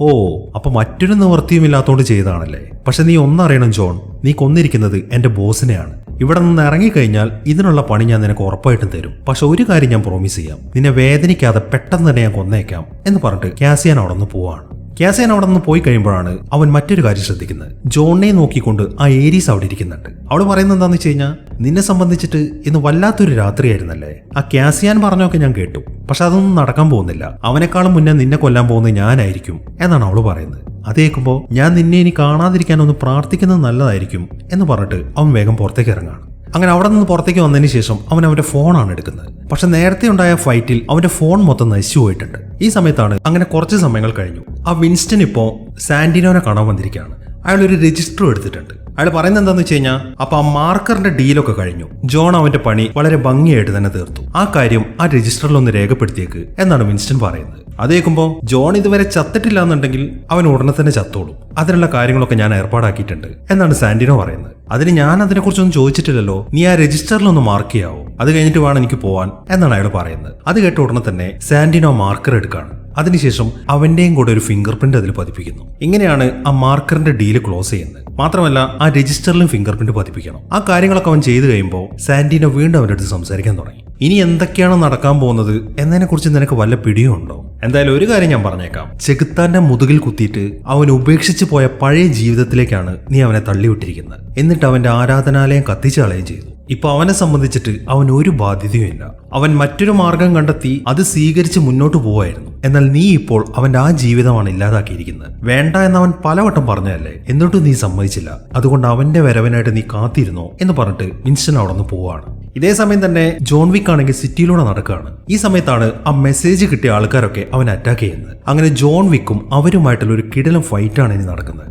ഓ അപ്പൊ മറ്റൊരു നിവൃത്തിയും ഇല്ലാത്തോണ്ട് ചെയ്തതാണല്ലേ? പക്ഷെ നീ ഒന്നറിയണം ജോൺ നീ കൊന്നിരിക്കുന്നത് എന്റെ ബോസിനെയാണ്. ഇവിടെ നിന്ന് ഇറങ്ങിക്കഴിഞ്ഞാൽ ഇതിനുള്ള പണി ഞാൻ നിനക്ക് ഉറപ്പായിട്ടും തരും. പക്ഷെ ഒരു കാര്യം ഞാൻ പ്രോമിസ് ചെയ്യാം. നിന്നെ വേദനിക്കാതെ പെട്ടെന്ന് തന്നെ ഞാൻ കൊന്നേക്കാം എന്ന് പറഞ്ഞിട്ട് ക്യാസിയാൻ അവിടെ നിന്ന് പോവാണ്. കാസിയാൻ അവിടെ നിന്ന് പോയി കഴിയുമ്പോഴാണ് അവൻ മറ്റൊരു കാര്യം ശ്രദ്ധിക്കുന്നത്. ജോണിനെ നോക്കിക്കൊണ്ട് ആ ഏരീസ് അവിടെ ഇരിക്കുന്നുണ്ട്. അവൾ പറയുന്നത് എന്താണെന്ന് വെച്ച് കഴിഞ്ഞാൽ നിന്നെ സംബന്ധിച്ചിട്ട് ഇന്ന് വല്ലാത്തൊരു രാത്രിയായിരുന്നല്ലേ? ആ കാസിയാൻ പറഞ്ഞൊക്കെ ഞാൻ കേട്ടു. പക്ഷെ അതൊന്നും നടക്കാൻ പോകുന്നില്ല. അവനെക്കാളും മുന്നേ നിന്നെ കൊല്ലാൻ പോകുന്നത് ഞാനായിരിക്കും എന്നാണ് അവൾ പറയുന്നത്. അത് കേൾക്കുമ്പോൾ ഞാൻ നിന്നെ ഇനി കാണാതിരിക്കാൻ ഒന്ന് പ്രാർത്ഥിക്കുന്നത് നല്ലതായിരിക്കും എന്ന് പറഞ്ഞിട്ട് അവൻ വേഗം പുറത്തേക്ക് ഇറങ്ങാണ് അങ്ങനെ അവിടെ നിന്ന് പുറത്തേക്ക് വന്നതിന് ശേഷം അവൻ അവന്റെ ഫോണാണ് എടുക്കുന്നത്. പക്ഷെ നേരത്തെ ഉണ്ടായ ഫൈറ്റിൽ അവന്റെ ഫോൺ മൊത്തം നശിച്ചു പോയിട്ടുണ്ട്. ഈ സമയത്താണ് അങ്ങനെ കുറച്ച് സമയങ്ങൾ കഴിഞ്ഞു. ആ വിൻസ്റ്റൺ ഇപ്പോൾ സാന്റിനോനെ കാണാൻ വന്നിരിക്കുകയാണ്. അയാൾ ഒരു രജിസ്റ്റർ എടുത്തിട്ടുണ്ട്. അയാൾ പറയുന്നത് എന്താണെന്ന് വെച്ച് കഴിഞ്ഞാൽ അപ്പൊ ആ മാർക്കറിന്റെ ഡീലൊക്കെ കഴിഞ്ഞു. ജോൺ അവന്റെ പണി വളരെ ഭംഗിയായിട്ട് തന്നെ തീർത്തു. ആ കാര്യം ആ രജിസ്റ്ററിൽ ഒന്ന് രേഖപ്പെടുത്തിയേക്ക് എന്നാണ് വിൻസ്റ്റൺ പറയുന്നത്. അത് കേൾക്കുമ്പോൾ ജോൺ ഇതുവരെ ചത്തിട്ടില്ല എന്നുണ്ടെങ്കിൽ അവൻ ഉടനെ തന്നെ ചത്തോളും. അതിനുള്ള കാര്യങ്ങളൊക്കെ ഞാൻ ഏർപ്പാടാക്കിയിട്ടുണ്ട് എന്നാണ് സാൻഡിനോ പറയുന്നത്. അതിന് ഞാൻ അതിനെക്കുറിച്ചൊന്നും ചോദിച്ചിട്ടില്ലല്ലോ. നീ ആ രജിസ്റ്ററിൽ ഒന്ന് മാർക്ക് ചെയ്യാവോ? അത് കഴിഞ്ഞിട്ട് വേണം എനിക്ക് പോവാൻ എന്നാണ് അയാൾ പറയുന്നത്. അത് കേട്ട ഉടനെ തന്നെ സാൻഡിനോ മാർക്കർ എടുക്കാണ്. അതിനുശേഷം അവന്റെയും കൂടെ ഒരു ഫിംഗർ പ്രിന്റ് അതിൽ പതിപ്പിക്കുന്നു. ഇങ്ങനെയാണ് ആ മാർക്കറിന്റെ ഡീൽ ക്ലോസ് ചെയ്യുന്നത്. മാത്രമല്ല ആ രജിസ്റ്ററിലും ഫിംഗർ പ്രിന്റ് പതിപ്പിക്കണം. ആ കാര്യങ്ങളൊക്കെ അവൻ ചെയ്തു കഴിയുമ്പോൾ സാൻഡിനോ വീണ്ടും അവന്റെ അടുത്ത് സംസാരിക്കാൻ തുടങ്ങി. ഇനി എന്തൊക്കെയാണ് നടക്കാൻ പോകുന്നത് എന്നതിനെ കുറിച്ച് നിനക്ക് വല്ല പിടിയും ഉണ്ടോ എന്തായാലും ഒരു കാര്യം ഞാൻ പറഞ്ഞേക്കാം. ചെകുത്താന്റെ മുതുകിൽ കുത്തിയിട്ട് അവൻ ഉപേക്ഷിച്ചു പോയ പഴയ ജീവിതത്തിലേക്കാണ് നീ അവനെ തള്ളിവിട്ടിരിക്കുന്നത്. എന്നിട്ട് അവന്റെ ആരാധനാലയം കത്തിച്ചു കളയുകയും ചെയ്തു. ഇപ്പൊ അവനെ സംബന്ധിച്ചിട്ട് അവൻ ഒരു ബാധ്യതയും ഇല്ല. അവൻ മറ്റൊരു മാർഗം കണ്ടെത്തി അത് സ്വീകരിച്ച് മുന്നോട്ട് പോവായിരുന്നു. എന്നാൽ നീ ഇപ്പോൾ അവന്റെ ആ ജീവിതമാണ് ഇല്ലാതാക്കിയിരിക്കുന്നത്. വേണ്ട എന്ന് അവൻ പലവട്ടം പറഞ്ഞതല്ലേ? എന്നിട്ടും നീ സമ്മതിച്ചില്ല. അതുകൊണ്ട് അവന്റെ വരവനായിട്ട് നീ കാത്തിരുന്നോ എന്ന് പറഞ്ഞിട്ട് വിൻസ്റ്റൺ അവിടെ നിന്ന് പോവാണ്. ഇതേ സമയം തന്നെ ജോൺ വിക്ക് ആണെങ്കിൽ സിറ്റിയിലൂടെ നടക്കുകയാണ്. ഈ സമയത്താണ് ആ മെസ്സേജ് കിട്ടിയ ആൾക്കാരൊക്കെ അവൻ അറ്റാക്ക് ചെയ്യുന്നത്. അങ്ങനെ ജോൺ വിക്കും അവരുമായിട്ടുള്ള ഒരു കിടലം ഫൈറ്റാണ് ഇനി നടക്കുന്നത്.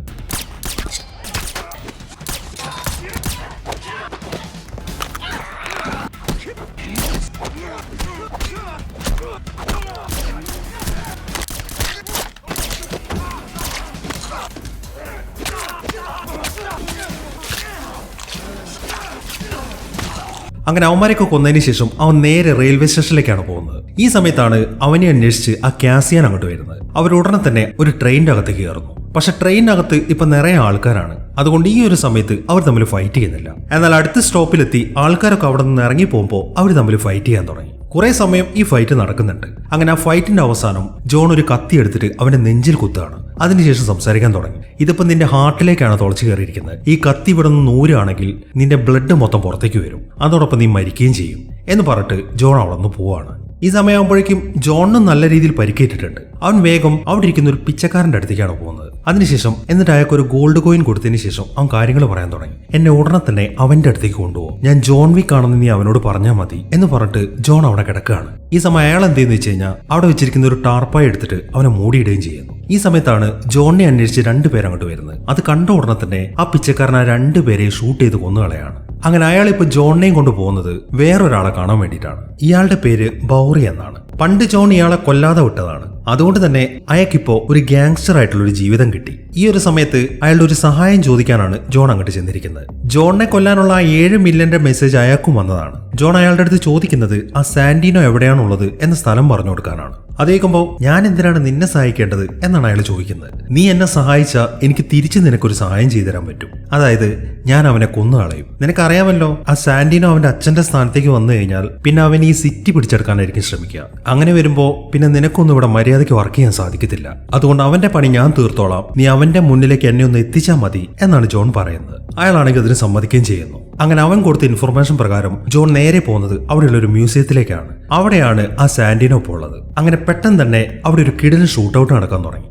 അങ്ങനെ അവന്മാരെയൊക്കെ കൊന്നതിന് ശേഷം അവൻ നേരെ റെയിൽവേ സ്റ്റേഷനിലേക്കാണ് പോകുന്നത്. ഈ സമയത്താണ് അവനെ അന്വേഷിച്ച് ആ കാസിയാൻ അങ്ങോട്ട് വരുന്നത്. അവർ ഉടനെ തന്നെ ഒരു ട്രെയിനിന്റെ അകത്തേക്ക് കയറുന്നു. പക്ഷെ ട്രെയിനകത്ത് ഇപ്പൊ നിറയെ ആൾക്കാരാണ്. അതുകൊണ്ട് ഈ ഒരു സമയത്ത് അവർ തമ്മിൽ ഫൈറ്റ് ചെയ്യുന്നില്ല. എന്നാൽ അടുത്ത സ്റ്റോപ്പിലെത്തി ആൾക്കാരൊക്കെ അവിടെ നിന്ന് ഇറങ്ങി പോകുമ്പോൾ അവർ തമ്മിൽ ഫൈറ്റ് ചെയ്യാൻ തുടങ്ങി. കുറെ സമയം ഈ ഫൈറ്റ് നടക്കുന്നുണ്ട്. അങ്ങനെ ആ ഫൈറ്റിന്റെ അവസാനം ജോൺ ഒരു കത്തി എടുത്തിട്ട് അവന്റെ നെഞ്ചിൽ കുത്താണ് അതിനുശേഷം സംസാരിക്കാൻ തുടങ്ങി. ഇതിപ്പോ നിന്റെ ഹാർട്ടിലേക്കാണ് തുളച്ചു കയറിയിരിക്കുന്നത്. ഈ കത്തി ഇവിടെ നിന്ന് നൂരാണെങ്കിൽ നിന്റെ ബ്ലഡ് മൊത്തം പുറത്തേക്ക് വരും. അതോടൊപ്പം നീ മരിക്കുകയും ചെയ്യും എന്ന് പറഞ്ഞിട്ട് ജോൺ അവിടെ നിന്ന് പോവാണ്. ഈ സമയമാകുമ്പോഴേക്കും ജോണിന് നല്ല രീതിയിൽ പരിക്കേറ്റിട്ടുണ്ട്. അവൻ വേഗം അവിടെ ഇരിക്കുന്ന ഒരു പിച്ചക്കാരന്റെ അടുത്തേക്കാണ് പോകുന്നത്. അതിനുശേഷം എന്നിട്ട് അയാൾക്ക് ഒരു ഗോൾഡ് കോയിൻ കൊടുത്തതിന് ശേഷം അവൻ കാര്യങ്ങൾ പറയാൻ തുടങ്ങി. എന്നെ ഉടനെ തന്നെ അവന്റെ അടുത്തേക്ക് കൊണ്ടുപോകും. ഞാൻ ജോൺ വിക്ക് ആണെന്ന് നീ അവനോട് പറഞ്ഞാൽ മതി എന്ന് പറഞ്ഞിട്ട് ജോൺ അവിടെ കിടക്കുകയാണ്. ഈ സമയം അയാൾ എന്ത് ചെയ്യുന്ന വെച്ച് കഴിഞ്ഞാൽ അവിടെ വെച്ചിരിക്കുന്ന ഒരു ടാർപ്പായി എടുത്തിട്ട് അവനെ മൂടിയിടുകയും ചെയ്യുന്നു. ഈ സമയത്താണ് ജോണിനെ അന്വേഷിച്ച് രണ്ടുപേരും അങ്ങോട്ട് വരുന്നത്. അത് കണ്ട ഉടനെ തന്നെ ആ പിച്ചക്കാരൻ ആ രണ്ടുപേരെ ഷൂട്ട് ചെയ്ത് കൊന്നുകളയാണ്. അങ്ങനെ അയാൾ ഇപ്പൊ ജോണിനെയും കൊണ്ട് പോകുന്നത് വേറൊരാളെ കാണാൻ വേണ്ടിയിട്ടാണ്. ഇയാളുടെ പേര് ബൗറി എന്നാണ്. പണ്ട് ജോൺ ഇയാളെ കൊല്ലാതെ വിട്ടതാണ്. അതുകൊണ്ട് തന്നെ അയാൾക്കിപ്പോ ഒരു ഗ്യാങ്സ്റ്റർ ആയിട്ടുള്ള ഒരു ജീവിതം കിട്ടി. ഈ ഒരു സമയത്ത് അയാളുടെ ഒരു സഹായം ചോദിക്കാനാണ് ജോൺ അങ്ങോട്ട് ചെന്നിരിക്കുന്നത്. ജോണിനെ കൊല്ലാനുള്ള ആ ഏഴ് മില്യന്റെ മെസ്സേജ് അയാൾക്കും വന്നതാണ്. ജോൺ അയാളുടെ അടുത്ത് ചോദിക്കുന്നത് ആ സാന്റീനോ എവിടെയാണുള്ളത്? എന്ന സ്ഥലം പറഞ്ഞു കൊടുക്കാനാണ്. അതേക്കുമ്പോൾ ഞാൻ എന്തിനാണ് നിന്നെ സഹായിക്കേണ്ടത്? എന്നാണ് അയാൾ ചോദിക്കുന്നത്. നീ എന്നെ സഹായിച്ച എനിക്ക് തിരിച്ച് നിനക്കൊരു സഹായം ചെയ്തു തരാൻ പറ്റും. അതായത് ഞാൻ അവനെ കൊന്നു കളയും. നിനക്കറിയാമല്ലോ ആ സാൻഡിനോ അവന്റെ അച്ഛന്റെ സ്ഥാനത്തേക്ക് വന്നു കഴിഞ്ഞാൽ പിന്നെ അവൻ ഈ സിറ്റി പിടിച്ചെടുക്കാനായിരിക്കും ശ്രമിക്കുക. അങ്ങനെ വരുമ്പോൾ പിന്നെ നിനക്കൊന്നും ഇവിടെ മര്യാദയ്ക്ക് വർക്ക് ചെയ്യാൻ സാധിക്കത്തില്ല. അതുകൊണ്ട് അവന്റെ പണി ഞാൻ തീർത്തോളാം. നീ അവന്റെ മുന്നിലേക്ക് എന്നെ ഒന്ന് എത്തിച്ചാൽ മതി എന്നാണ് ജോൺ പറയുന്നത്. അയാളാണെങ്കിൽ അതിന് സമ്മതിക്കുകയും ചെയ്യുന്നു. അങ്ങനെ അവൻ കൊടുത്ത ഇൻഫർമേഷൻ പ്രകാരം ജോൺ നേരെ പോകുന്നത് അവിടെയുള്ള ഒരു മ്യൂസിയത്തിലേക്കാണ്. അവിടെയാണ് ആ സാൻഡിനോ ഉള്ളത് അങ്ങനെ പെട്ടെന്ന് തന്നെ അവിടെ ഒരു കിടിലൻ ഷൂട്ടൗട്ട് നടക്കാൻ തുടങ്ങി.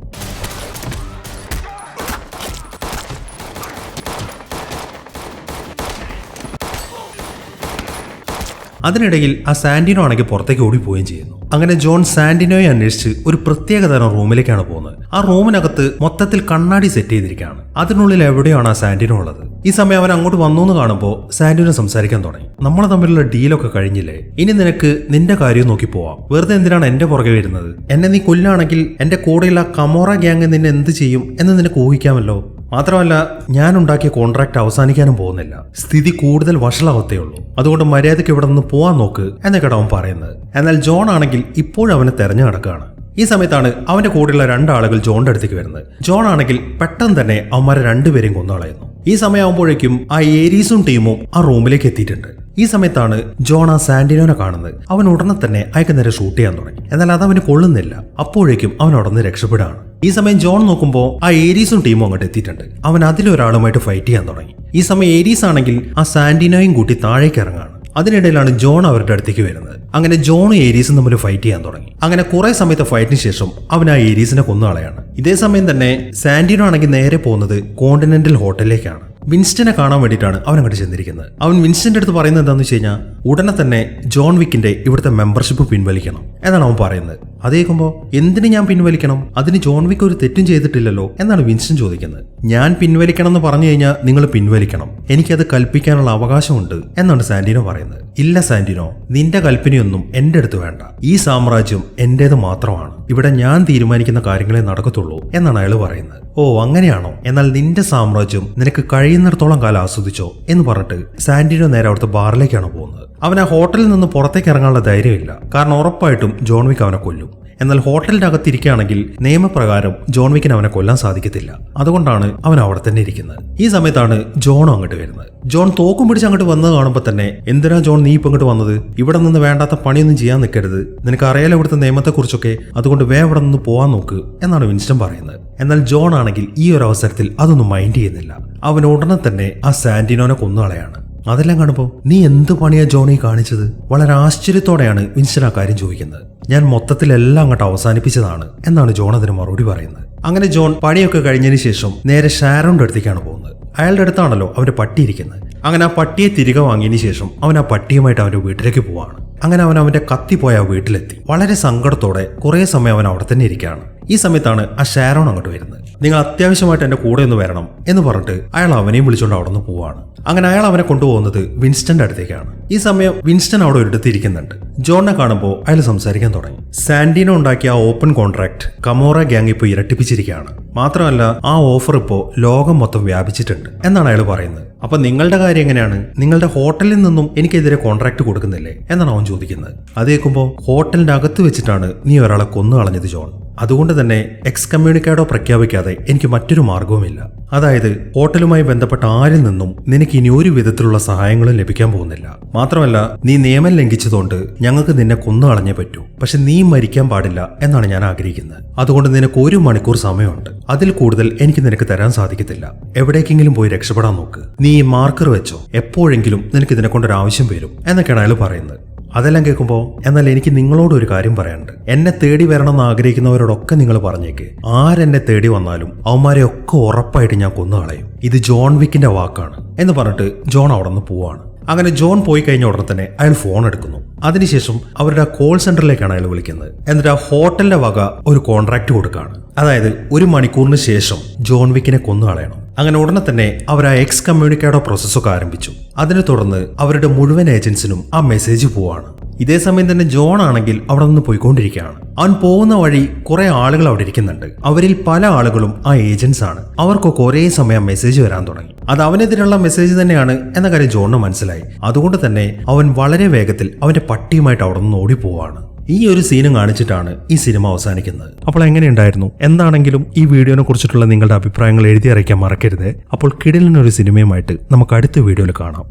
അതിനിടയിൽ ആ സാൻഡിനോ ആണെങ്കിൽ പുറത്തേക്ക് ഓടിപ്പോവുകയും ചെയ്യുന്നു. അങ്ങനെ ജോൺ സാന്റിനോയെ അന്വേഷിച്ച് ഒരു പ്രത്യേക തരം റൂമിലേക്കാണ് പോകുന്നത്. ആ റൂമിനകത്ത് മൊത്തത്തിൽ കണ്ണാടി സെറ്റ് ചെയ്തിരിക്കുകയാണ്. അതിനുള്ളിൽ എവിടെയാണ് ആ സാന്റിനോ ഉള്ളത്? ഈ സമയം അവൻ അങ്ങോട്ട് വന്നു എന്ന് കാണുമ്പോൾ സാന്റിനോ സംസാരിക്കാൻ തുടങ്ങി. നമ്മൾ തമ്മിലുള്ള ഡീലൊക്കെ കഴിഞ്ഞില്ലേ? ഇനി നിനക്ക് നിന്റെ കാര്യം നോക്കി പോവാം. വെറുതെ എന്തിനാണ് എന്റെ പുറകെ വരുന്നത്? എന്നെ നീ കൊല്ലാണെങ്കിൽ എന്റെ കൂടെയുള്ള കമോറ ഗ്യാങ് നിന്നെ എന്ത് ചെയ്യും എന്ന് നിനക്ക് ഊഹിക്കാമല്ലോ? മാത്രമല്ല ഞാൻ ഉണ്ടാക്കിയ കോൺട്രാക്ട് അവസാനിക്കാനും പോകുന്നില്ല. സ്ഥിതി കൂടുതൽ വഷളാവത്തേ ഉള്ളൂ അതുകൊണ്ട് മര്യാദയ്ക്ക് ഇവിടെ നിന്ന് പോവാൻ നോക്ക് എന്നൊക്കെയാണ് അവൻ പറയുന്നത്. എന്നാൽ ജോൺ ആണെങ്കിൽ ഇപ്പോഴും അവനെ തെരഞ്ഞു നടക്കുകയാണ്. ഈ സമയത്താണ് അവന്റെ കൂടെയുള്ള രണ്ടാളുകൾ ജോണിന്റെ അടുത്തേക്ക് വരുന്നത്. ജോൺ ആണെങ്കിൽ പെട്ടെന്ന് തന്നെ അവന്മാരെ രണ്ടുപേരെയും കൊന്നുകളയുന്നു ഈ സമയമാകുമ്പോഴേക്കും ആ ഏരീസും ടീമും ആ റൂമിലേക്ക് എത്തിയിട്ടുണ്ട്. ഈ സമയത്താണ് ആ സാന്റിനോനെ കാണുന്നത്. അവൻ ഉടനെ തന്നെ അയാൾക്ക് നേരെ ഷൂട്ട് ചെയ്യാൻ തുടങ്ങി. എന്നാൽ അത് അവന് കൊള്ളുന്നില്ല. അപ്പോഴേക്കും അവൻ ഉടനെ രക്ഷപ്പെടുകയാണ്. ഈ സമയം ജോൺ നോക്കുമ്പോൾ ആ ഏരീസും ടീമും അങ്ങോട്ട് എത്തിയിട്ടുണ്ട്. അവൻ അതിലൊരാളുമായിട്ട് ഫൈറ്റ് ചെയ്യാൻ തുടങ്ങി. ഈ സമയം ഏരീസ് ആണെങ്കിൽ ആ സാന്റിനോയും കൂട്ടി താഴേക്ക് ഇറങ്ങാണ് അതിനിടയിലാണ് ജോൺ അവരുടെ അടുത്തേക്ക് വരുന്നത്. അങ്ങനെ ജോണും ഏരീസും തമ്മിൽ ഫൈറ്റ് ചെയ്യാൻ തുടങ്ങി. അങ്ങനെ കുറെ സമയത്തെ ഫൈറ്റിന് ശേഷം അവൻ ആ ഏരീസിനെ കൊന്നുകളയാണ് ഇതേ സമയം തന്നെ സാന്റിനോ ആണെങ്കിൽ നേരെ പോകുന്നത് കോണ്ടിനെന്റൽ ഹോട്ടലിലേക്കാണ്. വിൻസ്റ്റനെ കാണാൻ വേണ്ടിയിട്ടാണ് അവൻ അങ്ങോട്ട് ചെന്നിരിക്കുന്നത്. അവൻ വിൻസ്റ്റന്റെ അടുത്ത് പറയുന്നത് എന്താണെന്ന് വെച്ച് കഴിഞ്ഞാൽ ഉടനെ തന്നെ ജോൺ വിക്കിന്റെ ഇവിടുത്തെ മെമ്പർഷിപ്പ് പിൻവലിക്കണം എന്നാണ് അവൻ പറയുന്നത്. അത് കേൾക്കുമ്പോൾ എന്തിന് ഞാൻ പിൻവലിക്കണം? അതിന് ജോൺ വിക്ക് ഒരു തെറ്റും ചെയ്തിട്ടില്ലല്ലോ എന്നാണ് വിൻസ്റ്റൻ ചോദിക്കുന്നത്. ഞാൻ പിൻവലിക്കണം എന്ന് പറഞ്ഞു കഴിഞ്ഞാൽ നിങ്ങൾ പിൻവലിക്കണം. എനിക്കത് കൽപ്പിക്കാനുള്ള അവകാശമുണ്ട് എന്നാണ് സാന്റിനോ പറയുന്നത്. ഇല്ല സാന്റിനോ നിന്റെ കൽപ്പനയൊന്നും എന്റെ അടുത്ത് വേണ്ട. ഈ സാമ്രാജ്യം എന്റേത് മാത്രമാണ്. ഇവിടെ ഞാൻ തീരുമാനിക്കുന്ന കാര്യങ്ങളെ നടക്കത്തുള്ളൂ എന്നാണ് അയാൾ പറയുന്നത്. ഓ അങ്ങനെയാണോ? എന്നാൽ നിന്റെ സാമ്രാജ്യം നിനക്ക് കഴിയുന്നിടത്തോളം കാലം ആസ്വദിച്ചോ എന്ന് പറഞ്ഞിട്ട് സാന്റിനോ നേരെ അവിടുത്തെ ബാറിലേക്കാണ് പോകുന്നത്. അവൻ ആ ഹോട്ടലിൽ നിന്ന് പുറത്തേക്ക് ഇറങ്ങാനുള്ള ധൈര്യമില്ല. കാരണം ഉറപ്പായിട്ടും ജോൺ വിക്ക് അവനെ കൊല്ലും. എന്നാൽ ഹോട്ടലിന്റെ അകത്തിരിക്കുകയാണെങ്കിൽ നിയമപ്രകാരം ജോൺവിക്കിന് അവനെ കൊല്ലാൻ സാധിക്കത്തില്ല. അതുകൊണ്ടാണ് അവൻ അവിടെ തന്നെ ഇരിക്കുന്നത്. ഈ സമയത്താണ് ജോണും അങ്ങോട്ട് വരുന്നത്. ജോൺ തോക്കും പിടിച്ച് അങ്ങോട്ട് വന്നത് കാണുമ്പോൾ തന്നെ എന്തിനാ ജോൺ നീ ഇപ്പം ഇങ്ങോട്ട് വന്നത്? ഇവിടെ നിന്ന് വേണ്ടാത്ത പണിയൊന്നും ചെയ്യാൻ നിൽക്കരുത്. നിനക്ക് അറിയാലോ ഇവിടുത്തെ നിയമത്തെക്കുറിച്ചൊക്കെ? അതുകൊണ്ട് വേ ഇവിടെ നിന്ന് പോകാൻ നോക്ക് എന്നാണ് വിൻസ്റ്റൺ പറയുന്നത്. എന്നാൽ ജോൺ ആണെങ്കിൽ ഈ ഒരു അവസരത്തിൽ അതൊന്നും മൈൻഡ് ചെയ്യുന്നില്ല. അവൻ ഉടനെ തന്നെ ആ സാന്റിനോനെ കൊന്നുകളയാണ് അതെല്ലാം കാണുമ്പോൾ നീ എന്ത് പണിയാ ജോണി കാണിച്ചത്? വളരെ ആശ്ചര്യത്തോടെയാണ് വിൻസ്റ്റൺ ആ കാര്യം ചോദിക്കുന്നത്. ഞാൻ മൊത്തത്തിൽ എല്ലാം അങ്ങോട്ട് അവസാനിപ്പിച്ചതാണ് എന്നാണ് ജോൺ അതിന് മറുപടി പറയുന്നത്. അങ്ങനെ ജോൺ പണിയൊക്കെ കഴിഞ്ഞതിന് ശേഷം നേരെ ഷാരോന്റെ അടുത്തേക്കാണ് പോകുന്നത്. അയാളുടെ അടുത്താണല്ലോ അവന്റെ പട്ടിയിരിക്കുന്നത് അങ്ങനെ ആ പട്ടിയെ തിരികെ വാങ്ങിയതിന് ശേഷം അവൻ ആ പട്ടിയുമായിട്ട് അവന്റെ വീട്ടിലേക്ക് പോവാണ്. അങ്ങനെ അവൻ അവന്റെ കത്തി പോയ വീട്ടിലെത്തി. വളരെ സങ്കടത്തോടെ കുറേ സമയം അവൻ അവിടെ തന്നെ ഇരിക്കുകയാണ്. ഈ സമയത്താണ് ആ ഷാരോൺ അങ്ങോട്ട് വരുന്നത്. നിങ്ങൾ അത്യാവശ്യമായിട്ട് എന്റെ കൂടെ ഒന്ന് വരണം എന്ന് പറഞ്ഞിട്ട് അയാൾ അവനെയും വിളിച്ചുകൊണ്ട് അവിടെ നിന്ന് പോവാണ്. അങ്ങനെ അയാൾ അവനെ കൊണ്ടുപോകുന്നത് വിൻസ്റ്റന്റെ അടുത്തേക്കാണ്. ഈ സമയം വിൻസ്റ്റൺ അവിടെ ഒരിടത്ത് ഇരിക്കുന്നുണ്ട് ജോണിനെ കാണുമ്പോൾ അയാൾ സംസാരിക്കാൻ തുടങ്ങി. സാൻഡിനോ ഉണ്ടാക്കിയ ആ ഓപ്പൺ കോൺട്രാക്ട് കമോറ ഗ്യാങ് ഇപ്പോൾ ഇരട്ടിപ്പിച്ചിരിക്കുകയാണ്. മാത്രമല്ല ആ ഓഫർ ഇപ്പോൾ ലോകം മൊത്തം വ്യാപിച്ചിട്ടുണ്ട് എന്നാണ് അയാൾ പറയുന്നത്. അപ്പൊ നിങ്ങളുടെ കാര്യം എങ്ങനെയാണ്? നിങ്ങളുടെ ഹോട്ടലിൽ നിന്നും എനിക്കെതിരെ കോൺട്രാക്ട് കൊടുക്കുന്നില്ലേ? എന്നാണ് അവൻ ചോദിക്കുന്നത്. അത് കേൾക്കുമ്പോൾ ഹോട്ടലിന്റെ അകത്ത് വെച്ചിട്ടാണ് നീ ഒരാളെ കൊന്നു കളഞ്ഞത് ജോൺ. അതുകൊണ്ട് തന്നെ എക്സ് കമ്മ്യൂണിക്കേഡോ പ്രഖ്യാപിക്കാതെ എനിക്ക് മറ്റൊരു മാർഗവുമില്ല അതായത് ഹോട്ടലുമായി ബന്ധപ്പെട്ട ആരിൽ നിന്നും നിനക്ക് ഇനി ഒരു വിധത്തിലുള്ള സഹായങ്ങളും ലഭിക്കാൻ പോകുന്നില്ല. മാത്രമല്ല നീ നിയമം ലംഘിച്ചതുകൊണ്ട് ഞങ്ങൾക്ക് നിന്നെ കൊന്നു കളഞ്ഞേ പറ്റൂ. പക്ഷെ നീ മരിക്കാൻ പാടില്ല എന്നാണ് ഞാൻ ആഗ്രഹിക്കുന്നത്. അതുകൊണ്ട് നിനക്ക് ഒരു മണിക്കൂർ സമയമുണ്ട്. അതിൽ കൂടുതൽ എനിക്ക് നിനക്ക് തരാൻ സാധിക്കത്തില്ല. എവിടേക്കെങ്കിലും പോയി രക്ഷപ്പെടാൻ നോക്ക്. നീ ഈ മാർക്കർ വെച്ചോ. എപ്പോഴെങ്കിലും നിനക്ക് ഇതിനെ കൊണ്ടൊരു ആവശ്യം വരും എന്നൊക്കെയാണ് അയാൾ പറയുന്നത്. അതെല്ലാം കേൾക്കുമ്പോൾ എന്നാൽ എനിക്ക് നിങ്ങളോട് ഒരു കാര്യം പറയാനുണ്ട്. എന്നെ തേടി വരണമെന്ന് ആഗ്രഹിക്കുന്നവരോടൊക്കെ നിങ്ങൾ പറഞ്ഞേക്ക്. ആരെന്നെ തേടി വന്നാലും അവന്മാരെ ഒക്കെ ഉറപ്പായിട്ട് ഞാൻ കൊന്നു കളയും. ഇത് ജോൺ വിക്കിന്റെ വാക്കാണ് എന്ന് പറഞ്ഞിട്ട് ജോൺ അവിടെ നിന്ന് പോവാണ്. അങ്ങനെ ജോൺ പോയി കഴിഞ്ഞ ഉടനെ തന്നെ അയാൾ ഫോൺ എടുക്കുന്നു. അതിനുശേഷം അവരുടെ കോൾ സെന്ററിലേക്കാണ് അയാൾ വിളിക്കുന്നത്. എന്നിട്ട് ആ ഹോട്ടലിന്റെ വക ഒരു കോൺട്രാക്ട് കൊടുക്കുകയാണ് അതായത് ഒരു മണിക്കൂറിന് ശേഷം ജോൺ വിക്കിനെ കൊന്നു കളയണം. അങ്ങനെ ഉടനെ തന്നെ അവർ ആ എക്സ് കമ്മ്യൂണിക്കേഡോ പ്രോസസ്സൊക്കെ ആരംഭിച്ചു. അതിനെ തുടർന്ന് അവരുടെ മുഴുവൻ ഏജൻസിനും ആ മെസ്സേജ് പോവാണ്. ഇതേ സമയം തന്നെ ജോൺ ആണെങ്കിൽ അവിടെ നിന്ന് പോയിക്കൊണ്ടിരിക്കുകയാണ്. അവൻ പോകുന്ന വഴി കുറെ ആളുകൾ അവിടെ ഇരിക്കുന്നുണ്ട്. അവരിൽ പല ആളുകളും ആ ഏജൻസ് ആണ്. അവർക്കൊക്കെ ഒരേ സമയം മെസ്സേജ് വരാൻ തുടങ്ങി. അത് അവനെതിരുള്ള മെസ്സേജ് തന്നെയാണ് എന്ന കാര്യം ജോണിന് മനസ്സിലായി. അതുകൊണ്ട് തന്നെ അവൻ വളരെ വേഗത്തിൽ അവന്റെ പട്ടിയുമായിട്ട് അവിടെ നിന്ന് ഓടിപ്പോവാണ്. ഈ ഒരു സീനും കാണിച്ചിട്ടാണ് ഈ സിനിമ അവസാനിക്കുന്നത്. അപ്പോൾ എങ്ങനെയുണ്ടായിരുന്നു എന്താണെങ്കിലും ഈ വീഡിയോനെ കുറിച്ചിട്ടുള്ള നിങ്ങളുടെ അഭിപ്രായങ്ങൾ എഴുതി അറിയിക്കാൻ മറക്കരുത്. അപ്പോൾ കിടിലിനൊരു സിനിമയുമായിട്ട് നമുക്ക് അടുത്ത വീഡിയോയിൽ കാണാം.